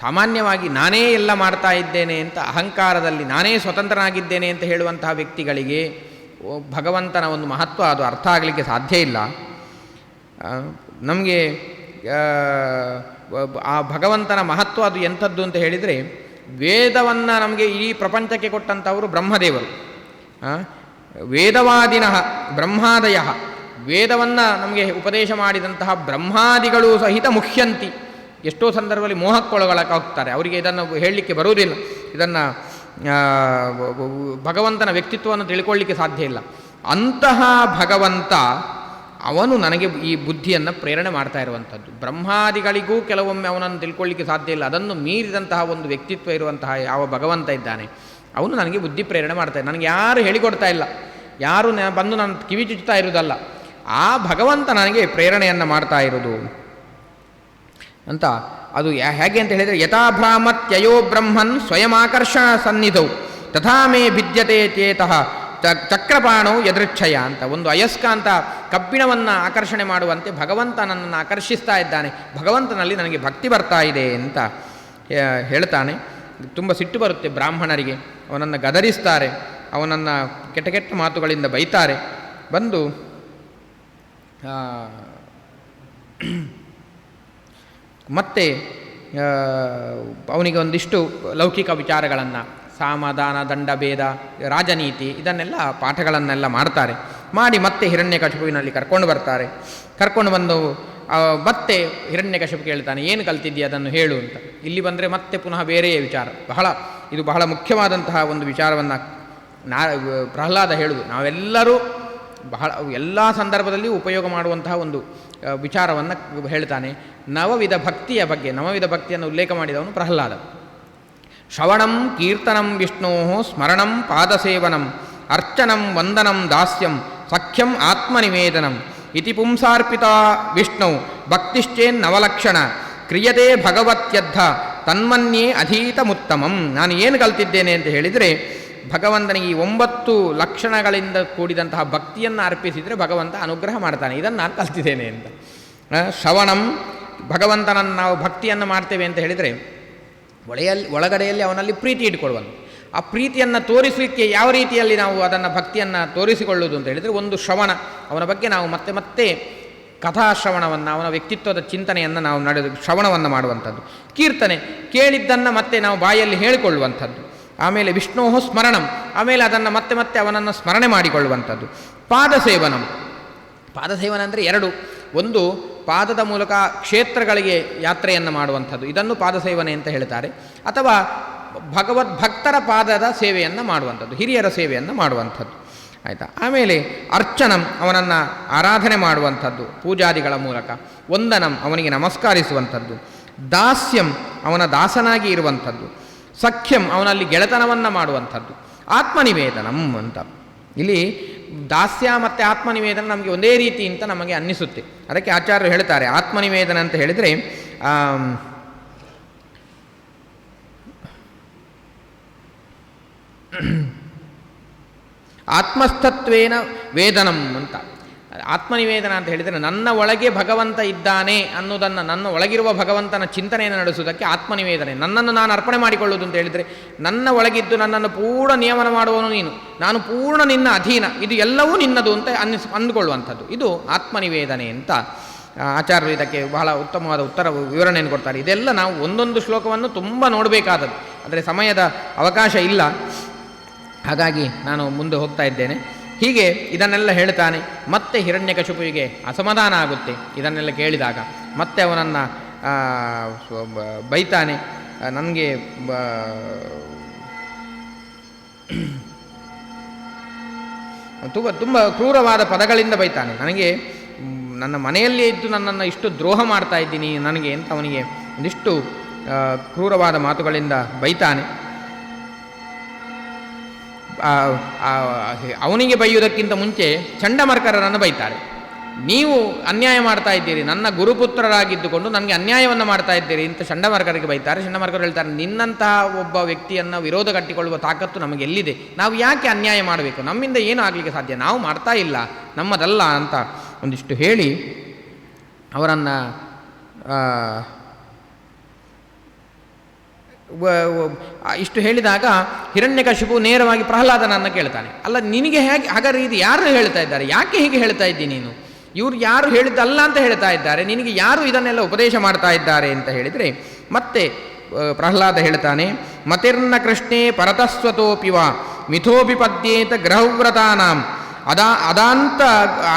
ಸಾಮಾನ್ಯವಾಗಿ ನಾನೇ ಎಲ್ಲ ಮಾಡ್ತಾ ಇದ್ದೇನೆ ಅಂತ ಅಹಂಕಾರದಲ್ಲಿ ನಾನೇ ಸ್ವತಂತ್ರನಾಗಿದ್ದೇನೆ ಅಂತ ಹೇಳುವಂತಹ ವ್ಯಕ್ತಿಗಳಿಗೆ ಭಗವಂತನ ಒಂದು ಮಹತ್ವ ಅದು ಅರ್ಥ ಆಗಲಿಕ್ಕೆ ಸಾಧ್ಯ ಇಲ್ಲ. ನಮಗೆ, ಆ ಭಗವಂತನ ಮಹತ್ವ ಅದು ಎಂಥದ್ದು ಅಂತ ಹೇಳಿದರೆ, ವೇದವನ್ನು ನಮಗೆ ಈ ಪ್ರಪಂಚಕ್ಕೆ ಕೊಟ್ಟಂಥವರು ಬ್ರಹ್ಮದೇವರು. ವೇದವಾದಿನಃ, ಬ್ರಹ್ಮಾದಯ. ವೇದವನ್ನು ನಮಗೆ ಉಪದೇಶ ಮಾಡಿದಂತಹ ಬ್ರಹ್ಮಾದಿಗಳು ಸಹಿತ ಮುಖ್ಯಂತಿ. ಎಷ್ಟೋ ಸಂದರ್ಭದಲ್ಲಿ ಮೋಹಕ್ಕೊಳಗೊಳಗಾಗ್ತಾರೆ ಅವರಿಗೆ ಇದನ್ನು ಹೇಳಲಿಕ್ಕೆ ಬರುವುದಿಲ್ಲ. ಇದನ್ನು ಭಗವಂತನ ವ್ಯಕ್ತಿತ್ವವನ್ನು ತಿಳ್ಕೊಳ್ಳಿಕ್ಕೆ ಸಾಧ್ಯ ಇಲ್ಲ. ಅಂತಹ ಭಗವಂತ ಅವನು ನನಗೆ ಈ ಬುದ್ಧಿಯನ್ನು ಪ್ರೇರಣೆ ಮಾಡ್ತಾ ಇರುವಂಥದ್ದು. ಬ್ರಹ್ಮಾದಿಗಳಿಗೂ ಕೆಲವೊಮ್ಮೆ ಅವನನ್ನು ತಿಳ್ಕೊಳ್ಳಿಕ್ಕೆ ಸಾಧ್ಯ ಇಲ್ಲ. ಅದನ್ನು ಮೀರಿದಂತಹ ಒಂದು ವ್ಯಕ್ತಿತ್ವ ಇರುವಂತಹ ಯಾವ ಭಗವಂತ ಇದ್ದಾನೆ. ಅವನು ನನಗೆ ಬುದ್ಧಿ ಪ್ರೇರಣೆ ಮಾಡ್ತಾನೆ. ನನಗೆ ಯಾರು ಹೇಳಿಕೊಡ್ತಾ ಇಲ್ಲ. ಯಾರು ಬಂದು ನಾನು ಕಿವಿ ಚುಚ್ಚುತ್ತಾ ಇರುವುದಲ್ಲ. ಆ ಭಗವಂತ ನನಗೆ ಪ್ರೇರಣೆಯನ್ನು ಮಾಡ್ತಾ ಇರೋದು ಅಂತ ಅದು ಹೇಗೆ ಅಂತ ಹೇಳಿದರೆ ಯಥಾಭ್ರಾಮತ್ಯಯೋ ಬ್ರಹ್ಮನ್ ಸ್ವಯಂ ಆಕರ್ಷಣ ಸನ್ನಿಧೌ. ತಥಾ ಮೇ ಭಿದ್ಯತೆ ಚೇತಃ ಚ- ಚಕ್ರಪಾಣೋ ಯದೃಚ್ಛಯ ಅಂತ. ಒಂದು ಅಯಸ್ಕಾಂತ ಕಬ್ಬಿಣವನ್ನು ಆಕರ್ಷಣೆ ಮಾಡುವಂತೆ ಭಗವಂತ ನನ್ನನ್ನು ಆಕರ್ಷಿಸ್ತಾ ಇದ್ದಾನೆ. ಭಗವಂತನಲ್ಲಿ ನನಗೆ ಭಕ್ತಿ ಬರ್ತಾ ಇದೆ ಅಂತ ಹೇಳ್ತಾನೆ. ತುಂಬ ಸಿಟ್ಟು ಬರುತ್ತೆ ಬ್ರಾಹ್ಮಣರಿಗೆ. ಅವನನ್ನು ಗದರಿಸ್ತಾರೆ. ಅವನನ್ನು ಕೆಟ್ಟ ಕೆಟ್ಟ ಮಾತುಗಳಿಂದ ಬೈತಾರೆ. ಬಂದು ಮತ್ತೆ ಅವನಿಗೆ ಒಂದಿಷ್ಟು ಲೌಕಿಕ ವಿಚಾರಗಳನ್ನು, ಸಾಮದಾನ, ದಂಡ, ಭೇದ, ರಾಜನೀತಿ ಇದನ್ನೆಲ್ಲ ಪಾಠಗಳನ್ನೆಲ್ಲ ಮಾಡ್ತಾರೆ. ಮಾಡಿ ಮತ್ತೆ ಹಿರಣ್ಯ ಕಶುಪುವಿನಲ್ಲಿ ಕರ್ಕೊಂಡು ಬರ್ತಾರೆ. ಕರ್ಕೊಂಡು ಬಂದು ಮತ್ತೆ ಹಿರಣ್ಯಕಶಿಪು ಕೇಳ್ತಾನೆ, ಏನು ಕಲ್ತಿದ್ದೀಯ ಅದನ್ನು ಹೇಳು ಅಂತ. ಇಲ್ಲಿ ಬಂದರೆ ಮತ್ತೆ ಪುನಃ ಬೇರೆಯೇ ವಿಚಾರ. ಬಹಳ, ಇದು ಬಹಳ ಮುಖ್ಯವಾದಂತಹ ಒಂದು ವಿಚಾರವನ್ನು ನಾ, ಪ್ರಹ್ಲಾದ ಹೇಳುವುದು ನಾವೆಲ್ಲರೂ ಬಹಳ, ಎಲ್ಲ ಸಂದರ್ಭದಲ್ಲಿ ಉಪಯೋಗ ಮಾಡುವಂತಹ ಒಂದು ವಿಚಾರವನ್ನು ಹೇಳ್ತಾನೆ. ನವವಿಧ ಭಕ್ತಿಯ ಬಗ್ಗೆ, ನವವಿಧ ಭಕ್ತಿಯನ್ನು ಉಲ್ಲೇಖ ಮಾಡಿದವನು ಪ್ರಹ್ಲಾದ. ಶ್ರವಣಂ, ಕೀರ್ತನಂ, ವಿಷ್ಣೋ, ಸ್ಮರಣಂ, ಪಾದಸೇವನಂ, ಅರ್ಚನಂ, ವಂದನಂ, ದಾಸ್ಯಂ, ಸಖ್ಯಂ, ಆತ್ಮನಿವೇದನಂ ಇತಿ ಪುಂಸಾರ್ಪಿತ ವಿಷ್ಣು ಭಕ್ತಿಶ್ಚೇನ್ನವಲಕ್ಷಣ ಕ್ರಿಯತೆ ಭಗವತ್ಯದ್ಧ ತನ್ಮನ್ಯೇ ಅಧೀತಮುತ್ತಮಂ ನಾನು ಏನು ಕಲ್ತಿದ್ದೇನೆ ಅಂತ ಹೇಳಿದರೆ, ಭಗವಂತನಿಗೆ ಈ ಒಂಬತ್ತು ಲಕ್ಷಣಗಳಿಂದ ಕೂಡಿದಂತಹ ಭಕ್ತಿಯನ್ನು ಅರ್ಪಿಸಿದರೆ ಭಗವಂತ ಅನುಗ್ರಹ ಮಾಡ್ತಾನೆ. ಇದನ್ನು ನಾನು ಕಲ್ತಿದ್ದೇನೆ ಅಂತ. ಶ್ರವಣಂ, ಭಗವಂತನನ್ನು ನಾವು ಭಕ್ತಿಯನ್ನು ಮಾಡ್ತೇವೆ ಅಂತ ಹೇಳಿದರೆ ಒಳೆಯಲ್ಲಿ ಒಳಗಡೆಯಲ್ಲಿ ಅವನಲ್ಲಿ ಪ್ರೀತಿ ಇಟ್ಕೊಳ್ಳುವನು. ಆ ಪ್ರೀತಿಯನ್ನು ತೋರಿಸಲಿಕ್ಕೆ ಯಾವ ರೀತಿಯಲ್ಲಿ ನಾವು ಅದನ್ನು ಭಕ್ತಿಯನ್ನು ತೋರಿಸಿಕೊಳ್ಳುವುದು ಅಂತ ಹೇಳಿದರೆ ಒಂದು ಶ್ರವಣ. ಅವನ ಬಗ್ಗೆ ನಾವು ಮತ್ತೆ ಮತ್ತೆ ಕಥಾಶ್ರವಣವನ್ನು, ಅವನ ವ್ಯಕ್ತಿತ್ವದ ಚಿಂತನೆಯನ್ನು ನಾವು ನಡೆದು ಶ್ರವಣವನ್ನು ಮಾಡುವಂಥದ್ದು. ಕೀರ್ತನೆ ಕೇಳಿದ್ದನ್ನು ಮತ್ತೆ ನಾವು ಬಾಯಲ್ಲಿ ಹೇಳಿಕೊಳ್ಳುವಂಥದ್ದು. ಆಮೇಲೆ ವಿಷ್ಣೋಹ ಸ್ಮರಣಂ, ಆಮೇಲೆ ಅದನ್ನು ಮತ್ತೆ ಮತ್ತೆ ಅವನನ್ನು ಸ್ಮರಣೆ ಮಾಡಿಕೊಳ್ಳುವಂಥದ್ದು. ಪಾದಸೇವನಂ. ಪಾದಸೇವನ ಅಂದರೆ ಎರಡು. ಒಂದು, ಪಾದದ ಮೂಲಕ ಕ್ಷೇತ್ರಗಳಿಗೆ ಯಾತ್ರೆಯನ್ನು ಮಾಡುವಂಥದ್ದು. ಇದನ್ನು ಪಾದಸೇವನೆ ಅಂತ ಹೇಳ್ತಾರೆ. ಅಥವಾ ಭಗವದ್ ಭಕ್ತರ ಪಾದದ ಸೇವೆಯನ್ನು ಮಾಡುವಂಥದ್ದು, ಹಿರಿಯರ ಸೇವೆಯನ್ನು ಮಾಡುವಂಥದ್ದು. ಆಯಿತಾ? ಆಮೇಲೆ ಅರ್ಚನಂ ಅವನನ್ನು ಆರಾಧನೆ ಮಾಡುವಂಥದ್ದು, ಪೂಜಾದಿಗಳ ಮೂಲಕ. ವಂದನಂ ಅವನಿಗೆ ನಮಸ್ಕರಿಸುವಂಥದ್ದು. ದಾಸ್ಯಂ ಅವನ ದಾಸನಾಗಿ ಇರುವಂಥದ್ದು. ಸಖ್ಯಂ ಅವನಲ್ಲಿ ಗೆಳೆತನವನ್ನು ಮಾಡುವಂಥದ್ದು. ಆತ್ಮನಿವೇದನಂ ಅಂತ. ಇಲ್ಲಿ ದಾಸ್ಯ ಮತ್ತು ಆತ್ಮನಿವೇದನ ನಮಗೆ ಒಂದೇ ರೀತಿ ಅಂತ ನಮಗೆ ಅನ್ನಿಸುತ್ತೆ. ಅದಕ್ಕೆ ಆಚಾರ್ಯರು ಹೇಳ್ತಾರೆ, ಆತ್ಮನಿವೇದನ ಅಂತ ಹೇಳಿದರೆ ಆತ್ಮಸ್ಥತ್ವೇನ ವೇದನಂ ಅಂತ. ಆತ್ಮನಿವೇದನ ಅಂತ ಹೇಳಿದರೆ ನನ್ನ ಒಳಗೆ ಭಗವಂತ ಇದ್ದಾನೆ ಅನ್ನೋದನ್ನು, ನನ್ನ ಒಳಗಿರುವ ಭಗವಂತನ ಚಿಂತನೆಯನ್ನು ನಡೆಸುವುದಕ್ಕೆ ಆತ್ಮನಿವೇದನೆ. ನನ್ನನ್ನು ನಾನು ಅರ್ಪಣೆ ಮಾಡಿಕೊಳ್ಳುವುದು ಅಂತ ಹೇಳಿದರೆ, ನನ್ನ ಒಳಗಿದ್ದು ನನ್ನನ್ನು ಪೂರ್ಣ ನಿಯಮನ ಮಾಡುವನು ನೀನು. ನಾನು ಪೂರ್ಣ ನಿನ್ನ ಅಧೀನ. ಇದು ಎಲ್ಲವೂ ನಿನ್ನದು ಅಂತ ಅನ್ನಿಸ್, ಅಂದುಕೊಳ್ಳುವಂಥದ್ದು. ಇದು ಆತ್ಮನಿವೇದನೆ ಅಂತ ಆಚಾರ್ಯರು ಇದಕ್ಕೆ ಬಹಳ ಉತ್ತಮವಾದ ಉತ್ತರ, ವಿವರಣೆಯನ್ನು ಕೊಡ್ತಾರೆ. ಇದೆಲ್ಲ ನಾವು ಒಂದೊಂದು ಶ್ಲೋಕವನ್ನು ತುಂಬ ನೋಡಬೇಕಾದದ್ದು. ಆದರೆ ಸಮಯದ ಅವಕಾಶ ಇಲ್ಲ. ಹಾಗಾಗಿ ನಾನು ಮುಂದೆ ಹೋಗ್ತಾ ಇದ್ದೇನೆ. ಹೀಗೆ ಇದನ್ನೆಲ್ಲ ಹೇಳ್ತಾನೆ, ಮತ್ತೆ ಹಿರಣ್ಯಕಶಿಪುವಿಗೆ ಅಸಮಾಧಾನ ಆಗುತ್ತೆ ಇದನ್ನೆಲ್ಲ ಕೇಳಿದಾಗ. ಮತ್ತೆ ಅವನನ್ನು ಬೈತಾನೆ ನನಗೆ ತುಂಬ ತುಂಬ ಕ್ರೂರವಾದ ಪದಗಳಿಂದ ಬೈತಾನೆ. ನನಗೆ ನನ್ನ ಮನೆಯಲ್ಲೇ ಇದ್ದು ನನ್ನನ್ನು ಇಷ್ಟು ದ್ರೋಹ ಮಾಡ್ತಾ ಇದ್ದೀನಿ, ನನಗೆ ಅಂತ ಅವನಿಗೆ ಒಂದಿಷ್ಟು ಕ್ರೂರವಾದ ಮಾತುಗಳಿಂದ ಬೈತಾನೆ. ಅವನಿಗೆ ಬೈಯುವುದಕ್ಕಿಂತ ಮುಂಚೆ ಚಂಡಮರ್ಕರರನ್ನು ಬೈತಾರೆ. ನೀವು ಅನ್ಯಾಯ ಮಾಡ್ತಾ ಇದ್ದೀರಿ, ನನ್ನ ಗುರುಪುತ್ರರಾಗಿದ್ದುಕೊಂಡು ನನಗೆ ಅನ್ಯಾಯವನ್ನು ಮಾಡ್ತಾ ಇದ್ದೀರಿ ಅಂತ ಚಂಡಮರ್ಕರಿಗೆ ಬೈತಾರೆ. ಚಂಡಮರ್ಕರು ಹೇಳ್ತಾರೆ, ನಿನ್ನಂತಹ ಒಬ್ಬ ವ್ಯಕ್ತಿಯನ್ನು ವಿರೋಧ ಕಟ್ಟಿಕೊಳ್ಳುವ ತಾಕತ್ತು ನಮಗೆ ಎಲ್ಲಿದೆ ನಾವು ಯಾಕೆ ಅನ್ಯಾಯ ಮಾಡಬೇಕು? ನಮ್ಮಿಂದ ಏನು ಆಗಲಿಕ್ಕೆ ಸಾಧ್ಯ? ನಾವು ಮಾಡ್ತಾ ಇಲ್ಲ, ನಮ್ಮದಲ್ಲ ಅಂತ ಒಂದಿಷ್ಟು ಹೇಳಿ ಅವರನ್ನು ಇಷ್ಟು ಹೇಳಿದಾಗ ಹಿರಣ್ಯಕಶಿಪು ನೇರವಾಗಿ ಪ್ರಹ್ಲಾದನನ್ನು ಕೇಳ್ತಾನೆ. ಅಲ್ಲ, ನಿನಗೆ ಹೇಗೆ, ಹಾಗಾದ್ರೆ ಇದು ಯಾರು ಹೇಳ್ತಾ ಇದ್ದಾರೆ? ಯಾಕೆ ಹೀಗೆ ಹೇಳ್ತಾ ಇದ್ದೀನಿ ನೀನು? ಇವರು ಯಾರು ಹೇಳಿದ್ದಲ್ಲ ಅಂತ ಹೇಳ್ತಾ ಇದ್ದಾರೆ. ನಿನಗೆ ಯಾರು ಇದನ್ನೆಲ್ಲ ಉಪದೇಶ ಮಾಡ್ತಾ ಇದ್ದಾರೆ ಅಂತ ಹೇಳಿದರೆ, ಮತ್ತೆ ಪ್ರಹ್ಲಾದ ಹೇಳ್ತಾನೆ, ಮತಿರ್ನ ಕೃಷ್ಣೇ ಪರತಸ್ವತೋಪಿವ ಮಿಥೋಪಿ ಪದ್ಯೇತ ಗ್ರಹವ್ರತಾನಾಂ ಅದಾ, ಅದಾಂತ,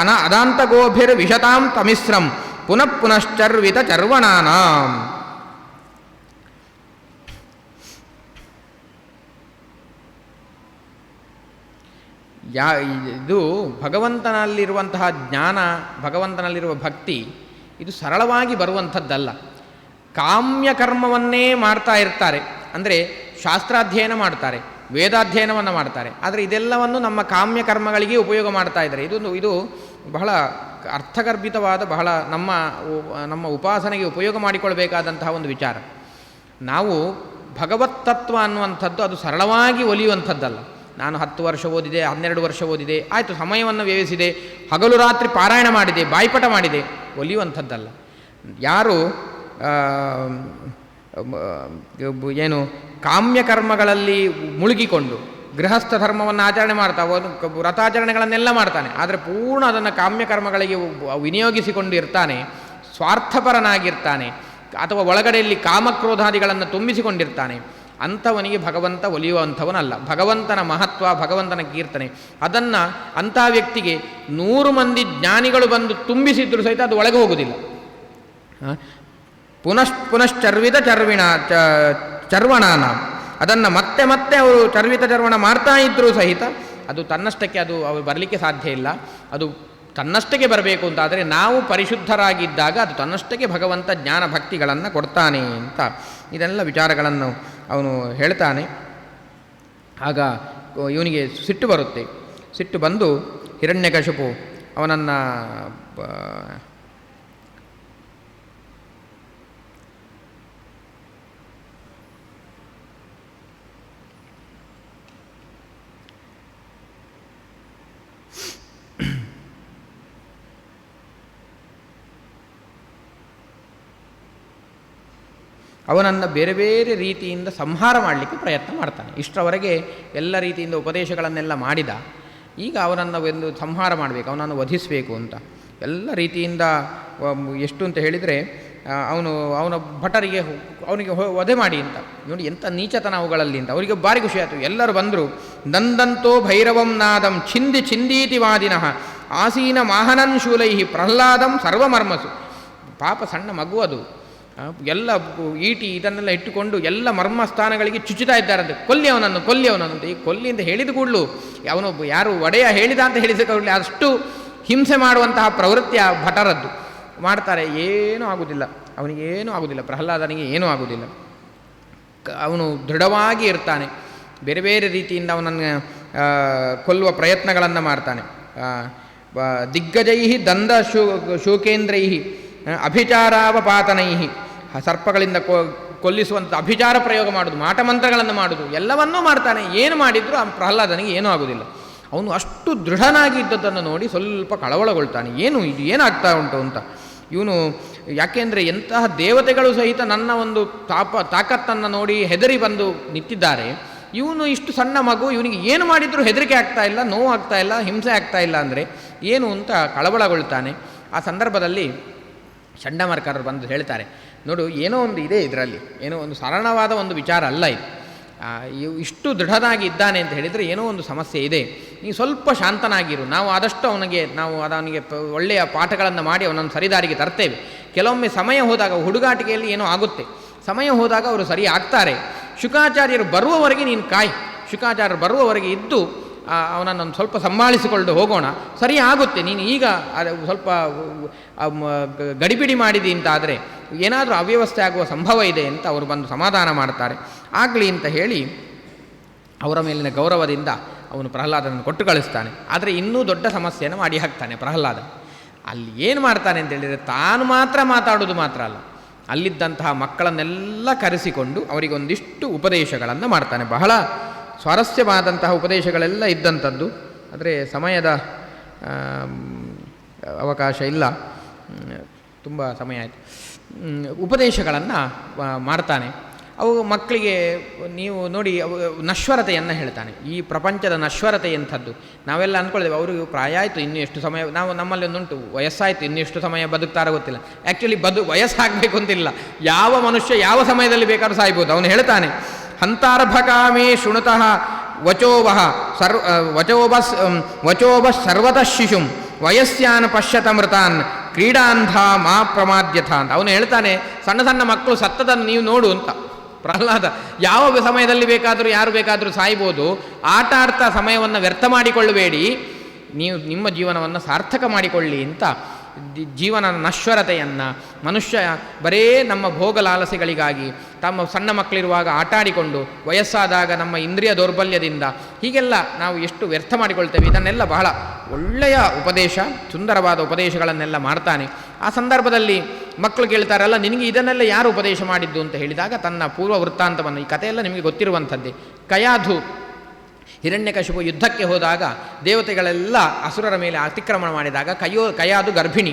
ಅನ ಅದಾಂತ ಗೋಭಿರ್ ವಿಶತಾಂ ತಮಿಸ್ರಂ, ಪುನಃ ಪುನಶ್ಚರ್ವಿತ ಚರ್ವಣಾನಾಂ. ಯಾ, ಇದು ಭಗವಂತನಲ್ಲಿರುವಂತಹ ಜ್ಞಾನ, ಭಗವಂತನಲ್ಲಿರುವ ಭಕ್ತಿ, ಇದು ಸರಳವಾಗಿ ಬರುವಂಥದ್ದಲ್ಲ. ಕಾಮ್ಯ ಕರ್ಮವನ್ನೇ ಮಾಡ್ತಾ ಇರ್ತಾರೆ. ಅಂದರೆ ಶಾಸ್ತ್ರಾಧ್ಯಯನ ಮಾಡ್ತಾರೆ, ವೇದಾಧ್ಯಯನವನ್ನು ಮಾಡ್ತಾರೆ. ಆದರೆ ಇದೆಲ್ಲವನ್ನು ನಮ್ಮ ಕಾಮ್ಯ ಕರ್ಮಗಳಿಗೆ ಉಪಯೋಗ ಮಾಡ್ತಾ ಇದ್ದಾರೆ. ಇದೊಂದು, ಇದು ಬಹಳ ಅರ್ಥಗರ್ಭಿತವಾದ, ಬಹಳ ನಮ್ಮ ನಮ್ಮ ಉಪಾಸನೆಗೆ ಉಪಯೋಗ ಮಾಡಿಕೊಳ್ಬೇಕಾದಂತಹ ಒಂದು ವಿಚಾರ. ನಾವು ಭಗವತ್ತತ್ವ ಅನ್ನುವಂಥದ್ದು ಅದು ಸರಳವಾಗಿ ಒಲಿಯುವಂಥದ್ದಲ್ಲ. ನಾನು ಹತ್ತು ವರ್ಷ ಓದಿದೆ, ಹನ್ನೆರಡು ವರ್ಷ ಓದಿದೆ, ಆಯಿತು ಸಮಯವನ್ನು ವ್ಯಯಿಸಿದೆ, ಹಗಲು ರಾತ್ರಿ ಪಾರಾಯಣ ಮಾಡಿದೆ ಬಾಯ್ಪಟ ಮಾಡಿದೆ, ಒಲಿಯುವಂಥದ್ದಲ್ಲ. ಯಾರು ಏನು ಕಾಮ್ಯ ಕರ್ಮಗಳಲ್ಲಿ ಮುಳುಗಿಕೊಂಡು ಗೃಹಸ್ಥ ಧರ್ಮವನ್ನು ಆಚರಣೆ ಮಾಡ್ತಾ ವ್ರತಾಚರಣೆಗಳನ್ನೆಲ್ಲ ಮಾಡ್ತಾನೆ, ಆದರೆ ಪೂರ್ಣ ಅದನ್ನು ಕಾಮ್ಯ ಕರ್ಮಗಳಿಗೆ ವಿನಿಯೋಗಿಸಿಕೊಂಡು ಇರ್ತಾನೆ, ಸ್ವಾರ್ಥಪರನಾಗಿರ್ತಾನೆ, ಅಥವಾ ಒಳಗಡೆಯಲ್ಲಿ ಕಾಮಕ್ರೋಧಾದಿಗಳನ್ನು ತುಂಬಿಸಿಕೊಂಡಿರ್ತಾನೆ. ಅಂಥವನಿಗೆ ಭಗವಂತ ಒಲಿಯುವಂಥವನಲ್ಲ. ಭಗವಂತನ ಮಹತ್ವ, ಭಗವಂತನ ಕೀರ್ತನೆ. ಅದನ್ನು ಅಂಥ ವ್ಯಕ್ತಿಗೆ ನೂರು ಮಂದಿ ಜ್ಞಾನಿಗಳು ಬಂದು ತುಂಬಿಸಿದ್ರು ಸಹಿತ ಅದು ಒಳಗೆ ಹೋಗುವುದಿಲ್ಲ ಪುನಃ ಪುನಶ್ಚರ್ವಿತ ಚರ್ವಿಣ, ಚ, ಚರ್ವಣಾನ. ಅದನ್ನು ಮತ್ತೆ ಮತ್ತೆ ಅವರು ಚರ್ವಿತ ಚರ್ವಣ ಮಾಡ್ತಾ ಇದ್ದರೂ ಸಹಿತ ಅದು ತನ್ನಷ್ಟಕ್ಕೆ ಅದು ಅವರು ಬರಲಿಕ್ಕೆ ಸಾಧ್ಯ ಇಲ್ಲ. ಅದು ತನ್ನಷ್ಟಕ್ಕೆ ಬರಬೇಕು ಅಂತಾದರೆ ನಾವು ಪರಿಶುದ್ಧರಾಗಿದ್ದಾಗ ಅದು ತನ್ನಷ್ಟಕ್ಕೆ ಭಗವಂತ ಜ್ಞಾನ ಭಕ್ತಿಗಳನ್ನು ಕೊಡ್ತಾನೆ ಅಂತ. ಇದೆಲ್ಲ ವಿಚಾರಗಳನ್ನು ಅವನು ಹೇಳ್ತಾನೆ. ಆಗ ಇವನಿಗೆ ಸಿಟ್ಟು ಬರುತ್ತೆ. ಸಿಟ್ಟು ಬಂದು ಹಿರಣ್ಯಕಶಿಪು ಅವನನ್ನು ಅವನನ್ನು ಬೇರೆ ಬೇರೆ ರೀತಿಯಿಂದ ಸಂಹಾರ ಮಾಡಲಿಕ್ಕೆ ಪ್ರಯತ್ನ ಮಾಡ್ತಾನೆ. ಇಷ್ಟರವರೆಗೆ ಎಲ್ಲ ರೀತಿಯಿಂದ ಉಪದೇಶಗಳನ್ನೆಲ್ಲ ಮಾಡಿದ. ಈಗ ಅವನನ್ನು ಒಂದು ಸಂಹಾರ ಮಾಡಬೇಕು, ಅವನನ್ನು ವಧಿಸಬೇಕು ಅಂತ. ಎಲ್ಲ ರೀತಿಯಿಂದ ಎಷ್ಟು ಅಂತ ಹೇಳಿದರೆ ಅವನು, ಅವನ ಭಟರಿಗೆ ಅವನಿಗೆ ವಧೆ ಮಾಡಿ ಅಂತ. ನೋಡಿ ಎಂಥ ನೀಚತನ ಅವುಗಳಲ್ಲಿ ಅಂತ. ಅವರಿಗೆ ಭಾರಿ ಖುಷಿ ಆಯಿತು. ಎಲ್ಲರೂ ಬಂದರು. ನಂದಂತೋ ಭೈರವಂ ನಾದಂ ಛಿಂದಿ ಛಿಂದೀತಿ ವಾದಿನಃ. ಆಸೀನ ಮಾಹನನ್ ಶೂಲೈ ಪ್ರಹ್ಲಾದಂ ಸರ್ವಮರ್ಮಸು. ಪಾಪ ಸಣ್ಣ ಮಗು ಅದು. ಎಲ್ಲ ಈಟಿ ಇದನ್ನೆಲ್ಲ ಇಟ್ಟುಕೊಂಡು ಎಲ್ಲ ಮರ್ಮಸ್ಥಾನಗಳಿಗೆ ಚುಚ್ಚುತ್ತಾ ಇದ್ದಾರಂತೆ. ಕೊಲ್ಲಿ ಅವನನ್ನು ಕೊಲ್ಲಿ ಅವನನ್ನು. ಈ ಕೊಲ್ಲಿಯಿಂದ ಹೇಳಿದ ಕೂಡಲು ಅವನೊಬ್ಬ ಯಾರು ಒಡೆಯ ಹೇಳಿದ ಅಂತ ಹೇಳಿದ ಕೂಡಲೇ ಅಷ್ಟು ಹಿಂಸೆ ಮಾಡುವಂತಹ ಪ್ರವೃತ್ತಿ ಆ ಭಟರದ್ದು. ಮಾಡ್ತಾರೆ, ಏನೂ ಆಗುವುದಿಲ್ಲ ಅವನಿಗೇನೂ ಆಗುವುದಿಲ್ಲ ಪ್ರಹ್ಲಾದನಿಗೆ ಏನೂ ಆಗುವುದಿಲ್ಲ ಅವನು ದೃಢವಾಗಿ ಇರ್ತಾನೆ. ಬೇರೆ ಬೇರೆ ರೀತಿಯಿಂದ ಅವನನ್ನು ಕೊಲ್ಲುವ ಪ್ರಯತ್ನಗಳನ್ನು ಮಾಡ್ತಾನೆ. ದಿಗ್ಗಜೈ ದಂದ ಶೂ ಶೂಕೇಂದ್ರೈ ಅಭಿಚಾರಾವಪಾತನೈ ಸರ್ಪಗಳಿಂದ ಕೊ ಕೊಲ್ಲಿಸುವಂಥ ಅಭಿಚಾರ ಪ್ರಯೋಗ ಮಾಡೋದು ಮಾಟಮಂತ್ರಗಳನ್ನು ಮಾಡೋದು, ಎಲ್ಲವನ್ನೂ ಮಾಡ್ತಾನೆ. ಏನು ಮಾಡಿದರೂ ಆ ಪ್ರಹ್ಲಾದನಿಗೆ ಏನೂ ಆಗೋದಿಲ್ಲ. ಅವನು ಅಷ್ಟು ದೃಢನಾಗಿ ಇದ್ದದ್ದನ್ನು ನೋಡಿ ಸ್ವಲ್ಪ ಕಳವಳಗೊಳ್ತಾನೆ. ಏನು ಇದು, ಏನಾಗ್ತಾ ಉಂಟು ಅಂತ. ಇವನು ಯಾಕೆಂದರೆ ಎಂತಹ ದೇವತೆಗಳು ಸಹಿತ ನನ್ನ ಒಂದು ತಾಪ, ತಾಕತ್ತನ್ನು ನೋಡಿ ಹೆದರಿ ಬಂದು ನಿಂತಿದ್ದಾರೆ. ಇವನು ಇಷ್ಟು ಸಣ್ಣ ಮಗು, ಇವನಿಗೆ ಏನು ಮಾಡಿದರೂ ಹೆದರಿಕೆ ಆಗ್ತಾ ಇಲ್ಲ, ನೋವು ಆಗ್ತಾ ಇಲ್ಲ, ಹಿಂಸೆ ಆಗ್ತಾ ಇಲ್ಲ ಅಂದರೆ ಏನು ಅಂತ ಕಳವಳಗೊಳ್ತಾನೆ. ಆ ಸಂದರ್ಭದಲ್ಲಿ ಚಂಡಮಾರ್ಕರರು ಬಂದು ಹೇಳ್ತಾರೆ. ನೋಡು, ಏನೋ ಒಂದು ಇದೆ ಇದರಲ್ಲಿ. ಏನೋ ಒಂದು ಸರಳವಾದ ಒಂದು ವಿಚಾರ ಅಲ್ಲ ಇದು. ಇಷ್ಟು ದೃಢನಾಗಿ ಇದ್ದಾನೆ ಅಂತ ಹೇಳಿದರೆ ಏನೋ ಒಂದು ಸಮಸ್ಯೆ ಇದೆ. ನೀವು ಸ್ವಲ್ಪ ಶಾಂತನಾಗಿರು. ನಾವು ಆದಷ್ಟು ಅವನಿಗೆ, ನಾವು ಅದವನಿಗೆ ಪ- ಒಳ್ಳೆಯ ಪಾಠಗಳನ್ನು ಮಾಡಿ ಅವನನ್ನು ಸರಿದಾರಿಗೆ ತರ್ತೇವೆ. ಕೆಲವೊಮ್ಮೆ ಸಮಯ ಹೋದಾಗ, ಹುಡುಗಾಟಿಕೆಯಲ್ಲಿ ಏನೋ ಆಗುತ್ತೆ. ಸಮಯ ಹೋದಾಗ ಅವರು ಸರಿ ಆಗ್ತಾರೆ. ಶುಕಾಚಾರ್ಯರು ಬರುವವರೆಗೆ ನೀನು ಕಾಯಿ. ಶುಕಾಚಾರ್ಯರು ಬರುವವರೆಗೆ ಇದ್ದು ಅವನನ್ನು ಸ್ವಲ್ಪ ಸಂಭಾಳಿಸಿಕೊಂಡು ಹೋಗೋಣ. ಸರಿ ಆಗುತ್ತೆ, ನೀನು ಈಗ ಸ್ವಲ್ಪ ಗಡಿಬಿಡಿ ಮಾಡಿದಿ ಅಂತ ಆದರೆ ಏನಾದರೂ ಅವ್ಯವಸ್ಥೆ ಆಗುವ ಸಂಭವ ಇದೆ ಅಂತ ಅವರು ಬಂದು ಸಮಾಧಾನ ಮಾಡ್ತಾರೆ. ಆಗಲಿ ಅಂತ ಹೇಳಿ ಅವರ ಮೇಲಿನ ಗೌರವದಿಂದ ಅವನು ಪ್ರಹ್ಲಾದನನ್ನು ಕೊಟ್ಟು ಕಳಿಸ್ತಾನೆ. ಆದರೆ ಇನ್ನೂ ದೊಡ್ಡ ಸಮಸ್ಯೆಯನ್ನು ಮಾಡಿ ಹಾಕ್ತಾನೆ ಪ್ರಹ್ಲಾದ. ಅಲ್ಲಿ ಏನು ಮಾಡ್ತಾನೆ ಅಂತ ಹೇಳಿದರೆ ತಾನು ಮಾತ್ರ ಮಾತಾಡೋದು ಮಾತ್ರ ಅಲ್ಲ. ಅಲ್ಲಿದ್ದಂತಹ ಮಕ್ಕಳನ್ನೆಲ್ಲ ಕರೆಸಿಕೊಂಡು ಅವರಿಗೊಂದಿಷ್ಟು ಉಪದೇಶಗಳನ್ನು ಮಾಡ್ತಾನೆ. ಬಹಳ ಸ್ವಾರಸ್ಯವಾದಂತಹ ಉಪದೇಶಗಳೆಲ್ಲ ಇದ್ದಂಥದ್ದು. ಆದರೆ ಸಮಯದ ಅವಕಾಶ ಇಲ್ಲ. ತುಂಬ ಸಮಯ ಆಯಿತು. ಉಪದೇಶಗಳನ್ನು ಮಾಡ್ತಾನೆ. ಅವು ಮಕ್ಕಳಿಗೆ ನೀವು ನೋಡಿ, ಅವು ನಶ್ವರತೆಯನ್ನು ಹೇಳ್ತಾನೆ. ಈ ಪ್ರಪಂಚದ ನಶ್ವರತೆ ಎಂಥದ್ದು. ನಾವೆಲ್ಲ ಅಂದ್ಕೊಳ್ತೇವೆ ಅವರು ಪ್ರಾಯ ಆಯಿತು, ಇನ್ನೂ ಎಷ್ಟು ಸಮಯ, ನಾವು ನಮ್ಮಲ್ಲಿ ಒಂದುಂಟು ವಯಸ್ಸಾಯಿತು, ಇನ್ನೂ ಎಷ್ಟು ಸಮಯ ಬದುಕ್ತಾರೋ ಗೊತ್ತಿಲ್ಲ. ಆ್ಯಕ್ಚುಲಿ ಬದು, ವಯಸ್ಸಾಗಬೇಕು ಅಂತಿಲ್ಲ. ಯಾವ ಮನುಷ್ಯ ಯಾವ ಸಮಯದಲ್ಲಿ ಬೇಕಾದ್ರೂ ಸಾಯ್ಬೋದು, ಅವನು ಹೇಳ್ತಾನೆ. ಹಂತಾರ್ಭಕಾಮೇ ಶೃಣುತಃ ವಚೋವಹ ಸರ್ ವಚೋಬ ವಚೋಬ ಸರ್ವತಃ ಶಿಶುಂ ವಯಸ್ಸಾನ್ ಪಶ್ಯತ ಮೃತಾನ್ ಕ್ರೀಡಾಂಧ ಮಾ ಪ್ರಮಾದ್ಯಥ ಅಂತ ಅವನು ಹೇಳ್ತಾನೆ, ಸಣ್ಣ ಸಣ್ಣ ಮಕ್ಕಳು ಸತ್ತದನ್ನು ನೀವು ನೋಡು ಅಂತ. ಪ್ರಹ್ಲಾದ, ಯಾವ ಸಮಯದಲ್ಲಿ ಬೇಕಾದರೂ, ಯಾರು ಬೇಕಾದರೂ ಸಾಯ್ಬೋದು. ಆಟ ಆಡ್ತಾ ಸಮಯವನ್ನು ವ್ಯರ್ಥ ಮಾಡಿಕೊಳ್ಳಬೇಡಿ. ನೀವು ನಿಮ್ಮ ಜೀವನವನ್ನು ಸಾರ್ಥಕ ಮಾಡಿಕೊಳ್ಳಿ ಅಂತ. ಜೀವನ ನಶ್ವರತೆಯನ್ನು, ಮನುಷ್ಯ ಬರೇ ನಮ್ಮ ಭೋಗ ಲಾಲಸೆಗಳಿಗಾಗಿ ತಮ್ಮ ಸಣ್ಣ ಮಕ್ಕಳಿರುವಾಗ ಆಟಾಡಿಕೊಂಡು ವಯಸ್ಸಾದಾಗ ನಮ್ಮ ಇಂದ್ರಿಯ ದೌರ್ಬಲ್ಯದಿಂದ ಹೀಗೆಲ್ಲ ನಾವು ಎಷ್ಟು ವ್ಯರ್ಥ ಮಾಡಿಕೊಳ್ತೇವೆ, ಇದನ್ನೆಲ್ಲ ಬಹಳ ಒಳ್ಳೆಯ ಉಪದೇಶ, ಸುಂದರವಾದ ಉಪದೇಶಗಳನ್ನೆಲ್ಲ ಮಾಡ್ತಾನೆ. ಆ ಸಂದರ್ಭದಲ್ಲಿ ಮಕ್ಕಳು ಕೇಳ್ತಾರಲ್ಲ, ನಿನಗೆ ಇದನ್ನೆಲ್ಲ ಯಾರು ಉಪದೇಶ ಮಾಡಿದ್ದು ಅಂತ ಹೇಳಿದಾಗ ತನ್ನ ಪೂರ್ವ ವೃತ್ತಾಂತವನ್ನು, ಈ ಕಥೆಯೆಲ್ಲ ನಿಮಗೆ ಗೊತ್ತಿರುವಂಥದ್ದೇ. ಕಯಾಧು ಹಿರಣ್ಯಕಶಿಪು ಯುದ್ಧಕ್ಕೆ ಹೋದಾಗ ದೇವತೆಗಳೆಲ್ಲ ಅಸುರರ ಮೇಲೆ ಅತಿಕ್ರಮಣ ಮಾಡಿದಾಗ ಕೈಯೋ ಕೈಯಾದು ಗರ್ಭಿಣಿ.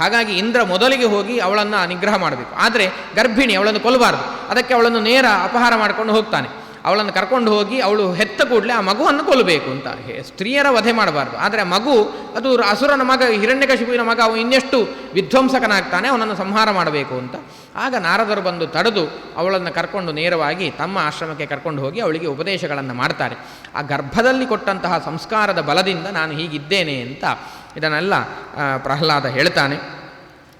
ಹಾಗಾಗಿ ಇಂದ್ರ ಮೊದಲಿಗೆ ಹೋಗಿ ಅವಳನ್ನು ನಿಗ್ರಹ ಮಾಡಬೇಕು. ಆದರೆ ಗರ್ಭಿಣಿ ಅವಳನ್ನು ಕೊಲ್ಲಬಾರ್ದು ಅದಕ್ಕೆ ಅವಳನ್ನು ನೇರ ಅಪಹಾರ ಮಾಡಿಕೊಂಡು ಹೋಗ್ತಾನೆ. ಅವಳನ್ನು ಕರ್ಕೊಂಡು ಹೋಗಿ ಅವಳು ಹೆತ್ತ ಕೂಡಲೇ ಆ ಮಗುವನ್ನು ಕೊಲ್ಲಬೇಕು ಅಂತ. ಸ್ತ್ರೀಯರ ವಧೆ ಮಾಡಬಾರ್ದು. ಆದರೆ ಮಗು, ಅದು ಅಸುರನ ಮಗ, ಹಿರಣ್ಯಕಶಿಪುವಿನ ಮಗ, ಅವನು ಇನ್ನೆಷ್ಟು ವಿಧ್ವಂಸಕನಾಗ್ತಾನೆ, ಅವನನ್ನು ಸಂಹಾರ ಮಾಡಬೇಕು ಅಂತ. ಆಗ ನಾರದರು ಬಂದು ತಡೆದು ಅವಳನ್ನು ಕರ್ಕೊಂಡು ನೇರವಾಗಿ ತಮ್ಮ ಆಶ್ರಮಕ್ಕೆ ಕರ್ಕೊಂಡು ಹೋಗಿ ಅವಳಿಗೆ ಉಪದೇಶಗಳನ್ನು ಮಾಡ್ತಾರೆ. ಆ ಗರ್ಭದಲ್ಲಿ ಕೊಟ್ಟಂತಹ ಸಂಸ್ಕಾರದ ಬಲದಿಂದ ನಾನು ಹೀಗಿದ್ದೇನೆ ಅಂತ ಇದನ್ನೆಲ್ಲ ಪ್ರಹ್ಲಾದ ಹೇಳ್ತಾನೆ.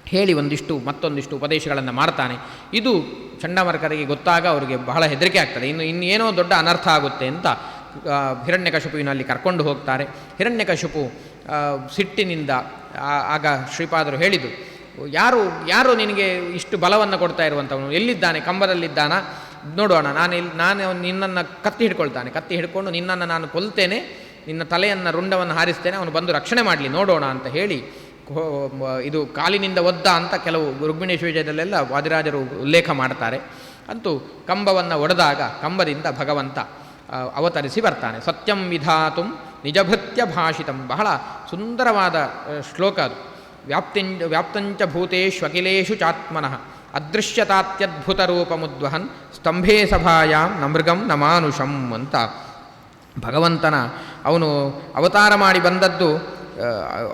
ಹೇಳಿ ಒಂದಿಷ್ಟು ಮತ್ತೊಂದಿಷ್ಟು ಉಪದೇಶಗಳನ್ನು ಮಾಡ್ತಾನೆ. ಇದು ಚಂಡಮರ್ಕರಿಗೆ ಗೊತ್ತಾಗ ಅವರಿಗೆ ಬಹಳ ಹೆದರಿಕೆ ಆಗ್ತದೆ. ಇನ್ನು ಇನ್ನೇನೋ ದೊಡ್ಡ ಅನರ್ಥ ಆಗುತ್ತೆ ಅಂತ ಹಿರಣ್ಯಕಶಿಪುವಿನಲ್ಲಿ ಕರ್ಕೊಂಡು ಹೋಗ್ತಾರೆ. ಹಿರಣ್ಯಕಶಿಪು ಸಿಟ್ಟಿನಿಂದ ಆಗ ಶ್ರೀಪಾದರು ಹೇಳಿದರು ಯಾರು ಯಾರು ನಿನಗೆ ಇಷ್ಟು ಬಲವನ್ನು ಕೊಡ್ತಾ ಇರುವಂಥವನು ಎಲ್ಲಿದ್ದಾನೆ? ಕಂಬದಲ್ಲಿದ್ದಾನ? ನೋಡೋಣ, ನಾನು ಇಲ್ಲಿ ನಾನು ನಿನ್ನನ್ನು ಕತ್ತಿ ಹಿಡ್ಕೊಳ್ತಾನೆ. ಕತ್ತಿ ಹಿಡ್ಕೊಂಡು ನಿನ್ನನ್ನು ನಾನು ಕೊಲ್ತೇನೆ. ನಿನ್ನ ತಲೆಯನ್ನು, ರುಂಡವನ್ನು ಹಾರಿಸ್ತೇನೆ. ಅವನು ಬಂದು ರಕ್ಷಣೆ ಮಾಡಲಿ, ನೋಡೋಣ ಅಂತ ಹೇಳಿ ಇದು ಕಾಲಿನಿಂದ ಒದ್ದ ಅಂತ ಕೆಲವು ರುಗ್ಮಿಣೇಶ ವಿಜಯದಲ್ಲೆಲ್ಲ ವಾದಿರಾಜರು ಉಲ್ಲೇಖ ಮಾಡ್ತಾರೆ. ಅಂತೂ ಕಂಬವನ್ನು ಒಡೆದಾಗ ಕಂಬದಿಂದ ಭಗವಂತ ಅವತರಿಸಿ ಬರ್ತಾನೆ. ಸತ್ಯಂ ವಿಧಾತು ನಿಜಭೃತ್ಯ ಭಾಷಿತಂ. ಬಹಳ ಸುಂದರವಾದ ಶ್ಲೋಕ ಅದು. ವ್ಯಾಪ್ತಿಂ, ವ್ಯಾಪ್ತಂಚ ಭೂತೇಷ್ವಖಿಲೇಶು ಚಾತ್ಮನಃ. ಅದೃಶ್ಯತಾತ್ಯದ್ಭುತ ರೂಪಮುದ್ವಹನ್ ಸ್ತಂಭೇ ಸಭಾಯಾಂ ನ ಮೃಗಂ ನ ಮಾನುಷಂ ಅಂತ ಭಗವಂತನ ಅವನು ಅವತಾರ ಮಾಡಿ ಬಂದದ್ದು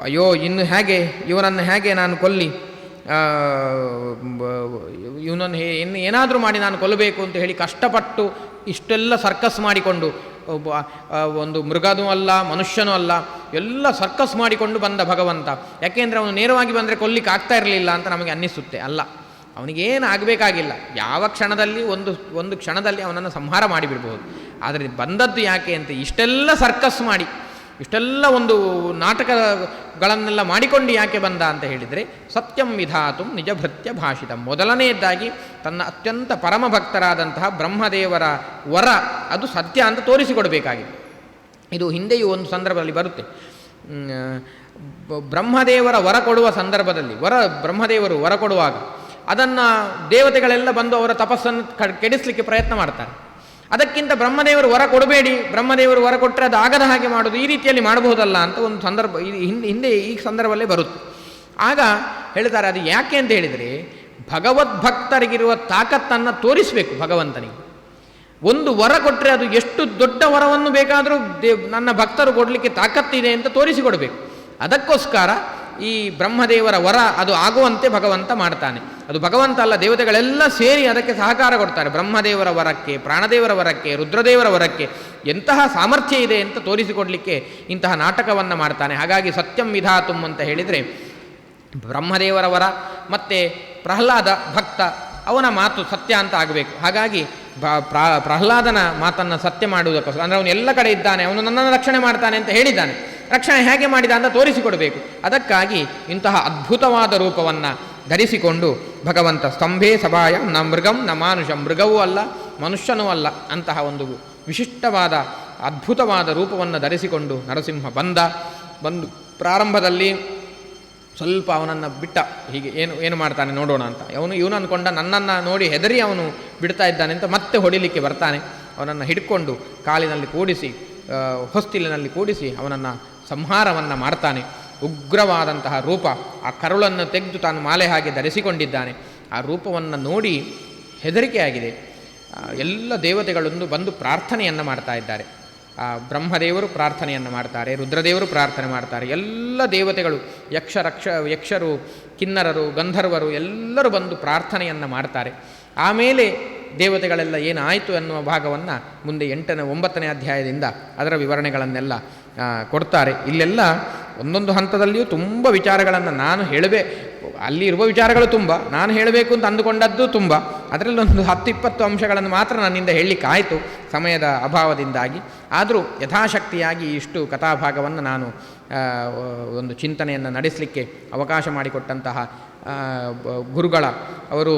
ಅಯ್ಯೋ, ಇನ್ನು ಹೇಗೆ? ಇವನನ್ನು ಹೇಗೆ ನಾನು ಕೊಲ್ಲಿ? ಇವನನ್ನು ಹೇ, ಇನ್ನು ಏನಾದರೂ ಮಾಡಿ ನಾನು ಕೊಲ್ಲಬೇಕು ಅಂತ ಹೇಳಿ ಕಷ್ಟಪಟ್ಟು ಇಷ್ಟೆಲ್ಲ ಸರ್ಕಸ್ ಮಾಡಿಕೊಂಡು ಒಂದು ಮೃಗನೂ ಅಲ್ಲ, ಮನುಷ್ಯನೂ ಅಲ್ಲ, ಎಲ್ಲ ಸರ್ಕಸ್ ಮಾಡಿಕೊಂಡು ಬಂದ ಭಗವಂತ. ಯಾಕೆಂದರೆ ಅವನು ನೇರವಾಗಿ ಬಂದರೆ ಕೊಲ್ಲಿಕ್ಕೆ ಆಗ್ತಾ ಇರಲಿಲ್ಲ ಅಂತ ನಮಗೆ ಅನ್ನಿಸುತ್ತೆ, ಅಲ್ಲ. ಅವನಿಗೇನು ಆಗಬೇಕಾಗಿಲ್ಲ. ಯಾವ ಕ್ಷಣದಲ್ಲಿ ಒಂದು ಒಂದು ಕ್ಷಣದಲ್ಲಿ ಅವನನ್ನು ಸಂಹಾರ ಮಾಡಿಬಿಡ್ಬೋದು. ಆದರೆ ಬಂದದ್ದು ಯಾಕೆ ಅಂತ ಇಷ್ಟೆಲ್ಲ ಸರ್ಕಸ್ ಮಾಡಿ ಇಷ್ಟೆಲ್ಲ ಒಂದು ನಾಟಕಗಳನ್ನೆಲ್ಲ ಮಾಡಿಕೊಂಡು ಯಾಕೆ ಬಂದ ಅಂತ ಹೇಳಿದರೆ, ಸತ್ಯಂ ವಿಧಾತು ನಿಜಭೃತ್ಯ ಭಾಷಿತ. ಮೊದಲನೆಯದಾಗಿ ತನ್ನ ಅತ್ಯಂತ ಪರಮ ಭಕ್ತರಾದಂತಹ ಬ್ರಹ್ಮದೇವರ ವರ ಅದು ಸತ್ಯ ಅಂತ ತೋರಿಸಿಕೊಡಬೇಕಾಗಿದೆ ಇದು ಹಿಂದೆಯೂ ಒಂದು ಸಂದರ್ಭದಲ್ಲಿ ಬರುತ್ತೆ. ಬ್ರಹ್ಮದೇವರ ವರ ಕೊಡುವ ಸಂದರ್ಭದಲ್ಲಿ, ವರ, ಬ್ರಹ್ಮದೇವರು ವರ ಕೊಡುವಾಗ ಅದನ್ನು ದೇವತೆಗಳೆಲ್ಲ ಬಂದು ಅವರ ತಪಸ್ಸನ್ನು ಕೆಡಿಸಲಿಕ್ಕೆ ಪ್ರಯತ್ನ ಮಾಡ್ತಾರೆ. ಅದಕ್ಕಿಂತ ಬ್ರಹ್ಮದೇವರು ವರ ಕೊಡಬೇಡಿ, ಬ್ರಹ್ಮದೇವರು ವರ ಕೊಟ್ಟರೆ ಅದು ಆಗದ ಹಾಗೆ ಮಾಡೋದು, ಈ ರೀತಿಯಲ್ಲಿ ಮಾಡಬಹುದಲ್ಲ ಅಂತ ಒಂದು ಸಂದರ್ಭ ಇದು ಹಿಂದೆ ಹಿಂದೆ ಈ ಸಂದರ್ಭದಲ್ಲೇ ಬರುತ್ತೆ. ಆಗ ಹೇಳ್ತಾರೆ, ಅದು ಯಾಕೆ ಅಂತ ಹೇಳಿದರೆ, ಭಗವದ್ಭಕ್ತರಿಗಿರುವ ತಾಕತ್ತನ್ನು ತೋರಿಸಬೇಕು ಭಗವಂತನಿಗೆ. ಒಂದು ವರ ಕೊಟ್ಟರೆ ಅದು ಎಷ್ಟು ದೊಡ್ಡ ವರವನ್ನು ಬೇಕಾದರೂ ದೇವ್, ನನ್ನ ಭಕ್ತರು ಕೊಡಲಿಕ್ಕೆ ತಾಕತ್ತಿದೆ ಅಂತ ತೋರಿಸಿಕೊಡಬೇಕು. ಅದಕ್ಕೋಸ್ಕರ ಈ ಬ್ರಹ್ಮದೇವರ ವರ ಅದು ಆಗುವಂತೆ ಭಗವಂತ ಮಾಡ್ತಾನೆ. ಅದು ಭಗವಂತ ಅಲ್ಲ, ದೇವತೆಗಳೆಲ್ಲ ಸೇರಿ ಅದಕ್ಕೆ ಸಹಕಾರ ಕೊಡ್ತಾರೆ. ಬ್ರಹ್ಮದೇವರ ವರಕ್ಕೆ, ಪ್ರಾಣದೇವರ ವರಕ್ಕೆ, ರುದ್ರದೇವರ ವರಕ್ಕೆ ಎಂತಹ ಸಾಮರ್ಥ್ಯ ಇದೆ ಅಂತ ತೋರಿಸಿಕೊಡಲಿಕ್ಕೆ ಇಂತಹ ನಾಟಕವನ್ನು ಮಾಡ್ತಾನೆ. ಹಾಗಾಗಿ ಸತ್ಯಂ ವಿಧಾತುಂ ಅಂತ ಹೇಳಿದರೆ ಬ್ರಹ್ಮದೇವರ ವರ ಮತ್ತು ಪ್ರಹ್ಲಾದ ಭಕ್ತ ಅವನ ಮಾತು ಸತ್ಯ ಅಂತ ಆಗಬೇಕು. ಹಾಗಾಗಿ ಪ್ರಹ್ಲಾದನ ಮಾತನ್ನು ಸತ್ಯ ಮಾಡುವುದಕ್ಕೋಸ್ಕರ, ಅಂದರೆ ಅವನು ಎಲ್ಲ ಕಡೆ ಇದ್ದಾನೆ, ಅವನು ನನ್ನನ್ನು ರಕ್ಷಣೆ ಮಾಡ್ತಾನೆ ಅಂತ ಹೇಳಿದ್ದಾನೆ. ರಕ್ಷಣೆ ಹೇಗೆ ಮಾಡಿದ ಅಂತ ತೋರಿಸಿಕೊಡಬೇಕು. ಅದಕ್ಕಾಗಿ ಇಂತಹ ಅದ್ಭುತವಾದ ರೂಪವನ್ನು ಧರಿಸಿಕೊಂಡು ಭಗವಂತ ಸ್ತಂಭೆ ಸಭಾಯ ನ ಮೃಗಂ ನ ಮಾನುಷ ಮೃಗವೂ ಅಲ್ಲ, ಮನುಷ್ಯನೂ ಅಲ್ಲ ಅಂತಹ ಒಂದು ವಿಶಿಷ್ಟವಾದ ಅದ್ಭುತವಾದ ರೂಪವನ್ನು ಧರಿಸಿಕೊಂಡು ನರಸಿಂಹ ಬಂದ. ಬಂದು ಪ್ರಾರಂಭದಲ್ಲಿ ಸ್ವಲ್ಪ ಅವನನ್ನು ಬಿಟ್ಟ. ಹೀಗೆ ಏನು ಏನು ಮಾಡ್ತಾನೆ ನೋಡೋಣ ಅಂತ. ಅವನು ಇವನು ಅಂದ್ಕೊಂಡ ನನ್ನನ್ನು ನೋಡಿ ಹೆದರಿ ಅವನು ಬಿಡ್ತಾ ಇದ್ದಾನೆ ಅಂತ ಮತ್ತೆ ಹೊಡಿಲಿಕ್ಕೆ ಬರ್ತಾನೆ. ಅವನನ್ನು ಹಿಡ್ಕೊಂಡು ಕಾಲಿನಲ್ಲಿ ಕೂಡಿಸಿ ಹೊಸ್ತಿಲಿನಲ್ಲಿ ಕೂಡಿಸಿ ಅವನನ್ನು ಸಂಹಾರವನ್ನು ಮಾಡ್ತಾನೆ. ಉಗ್ರವಾದಂತಹ ರೂಪ ಆ ಕರುಳನ್ನು ತೆಗೆದು ತಾನು ಮಾಲೆ ಹಾಗೆ ಧರಿಸಿಕೊಂಡಿದ್ದಾನೆ. ಆ ರೂಪವನ್ನು ನೋಡಿ ಹೆದರಿಕೆಯಾಗಿದೆ. ಎಲ್ಲ ದೇವತೆಗಳೊಂದು ಬಂದು ಪ್ರಾರ್ಥನೆಯನ್ನು ಮಾಡ್ತಾ ಇದ್ದಾರೆ. ಆ, ಬ್ರಹ್ಮದೇವರು ಪ್ರಾರ್ಥನೆಯನ್ನು ಮಾಡ್ತಾರೆ, ರುದ್ರದೇವರು ಪ್ರಾರ್ಥನೆ ಮಾಡ್ತಾರೆ. ಎಲ್ಲ ದೇವತೆಗಳು, ಯಕ್ಷ, ರಕ್ಷ, ಯಕ್ಷರು, ಕಿನ್ನರರು, ಗಂಧರ್ವರು ಎಲ್ಲರೂ ಬಂದು ಪ್ರಾರ್ಥನೆಯನ್ನು ಮಾಡ್ತಾರೆ. ಆಮೇಲೆ ದೇವತೆಗಳೆಲ್ಲ ಏನಾಯಿತು ಅನ್ನುವ ಭಾಗವನ್ನು ಮುಂದೆ ಎಂಟನೇ, ಒಂಬತ್ತನೇ ಅಧ್ಯಾಯದಿಂದ ಅದರ ವಿವರಣೆಗಳನ್ನೆಲ್ಲ ಕೊಡ್ತಾರೆ. ಇಲ್ಲೆಲ್ಲ ಒಂದೊಂದು ಹಂತದಲ್ಲಿಯೂ ತುಂಬ ವಿಚಾರಗಳನ್ನು ನಾನು ಹೇಳಬೇ, ಅಲ್ಲಿ ಇರುವ ವಿಚಾರಗಳು ತುಂಬ, ನಾನು ಹೇಳಬೇಕು ಅಂತ ಅಂದುಕೊಂಡದ್ದು ತುಂಬ. ಅದರಲ್ಲೊಂದು ಹತ್ತು ಇಪ್ಪತ್ತು ಅಂಶಗಳನ್ನು ಮಾತ್ರ ನನ್ನಿಂದ ಹೇಳಲಿಕ್ಕಾಯಿತು, ಸಮಯದ ಅಭಾವದಿಂದಾಗಿ. ಆದರೂ ಯಥಾಶಕ್ತಿಯಾಗಿ ಇಷ್ಟು ಕಥಾಭಾಗವನ್ನು ನಾನು ಒಂದು ಚಿಂತನೆಯನ್ನು ನಡೆಸಲಿಕ್ಕೆ ಅವಕಾಶ ಮಾಡಿಕೊಟ್ಟಂತಹ ಗುರುಗಳ ಅವರು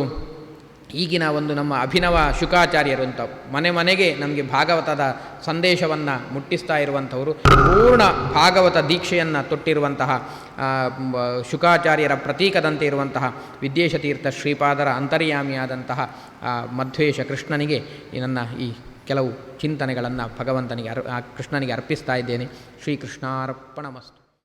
ಈಗಿನ ಒಂದು ನಮ್ಮ ಅಭಿನವ ಶುಕಾಚಾರ್ಯರು ಅಂತ ಮನೆ ಮನೆಗೆ ನಮಗೆ ಭಾಗವತದ ಸಂದೇಶವನ್ನು ಮುಟ್ಟಿಸ್ತಾ ಇರುವಂಥವರು, ಪೂರ್ಣ ಭಾಗವತ ದೀಕ್ಷೆಯನ್ನು ತೊಟ್ಟಿರುವಂತಹ ಶುಕಾಚಾರ್ಯರ ಪ್ರತೀಕದಂತೆ ಇರುವಂತಹ ವಿದ್ಯೇಶತೀರ್ಥ ಶ್ರೀಪಾದರ ಅಂತರ್ಯಾಮಿಯಾದಂತಹ ಮಧ್ವೇಶ ಕೃಷ್ಣನಿಗೆ ನನ್ನ ಈ ಕೆಲವು ಚಿಂತನೆಗಳನ್ನು ಭಗವಂತನಿಗೆ ಅರ್ ಕೃಷ್ಣನಿಗೆ ಅರ್ಪಿಸ್ತಾ ಇದ್ದೇನೆ. ಶ್ರೀಕೃಷ್ಣಾರ್ಪಣಮಸ್ತು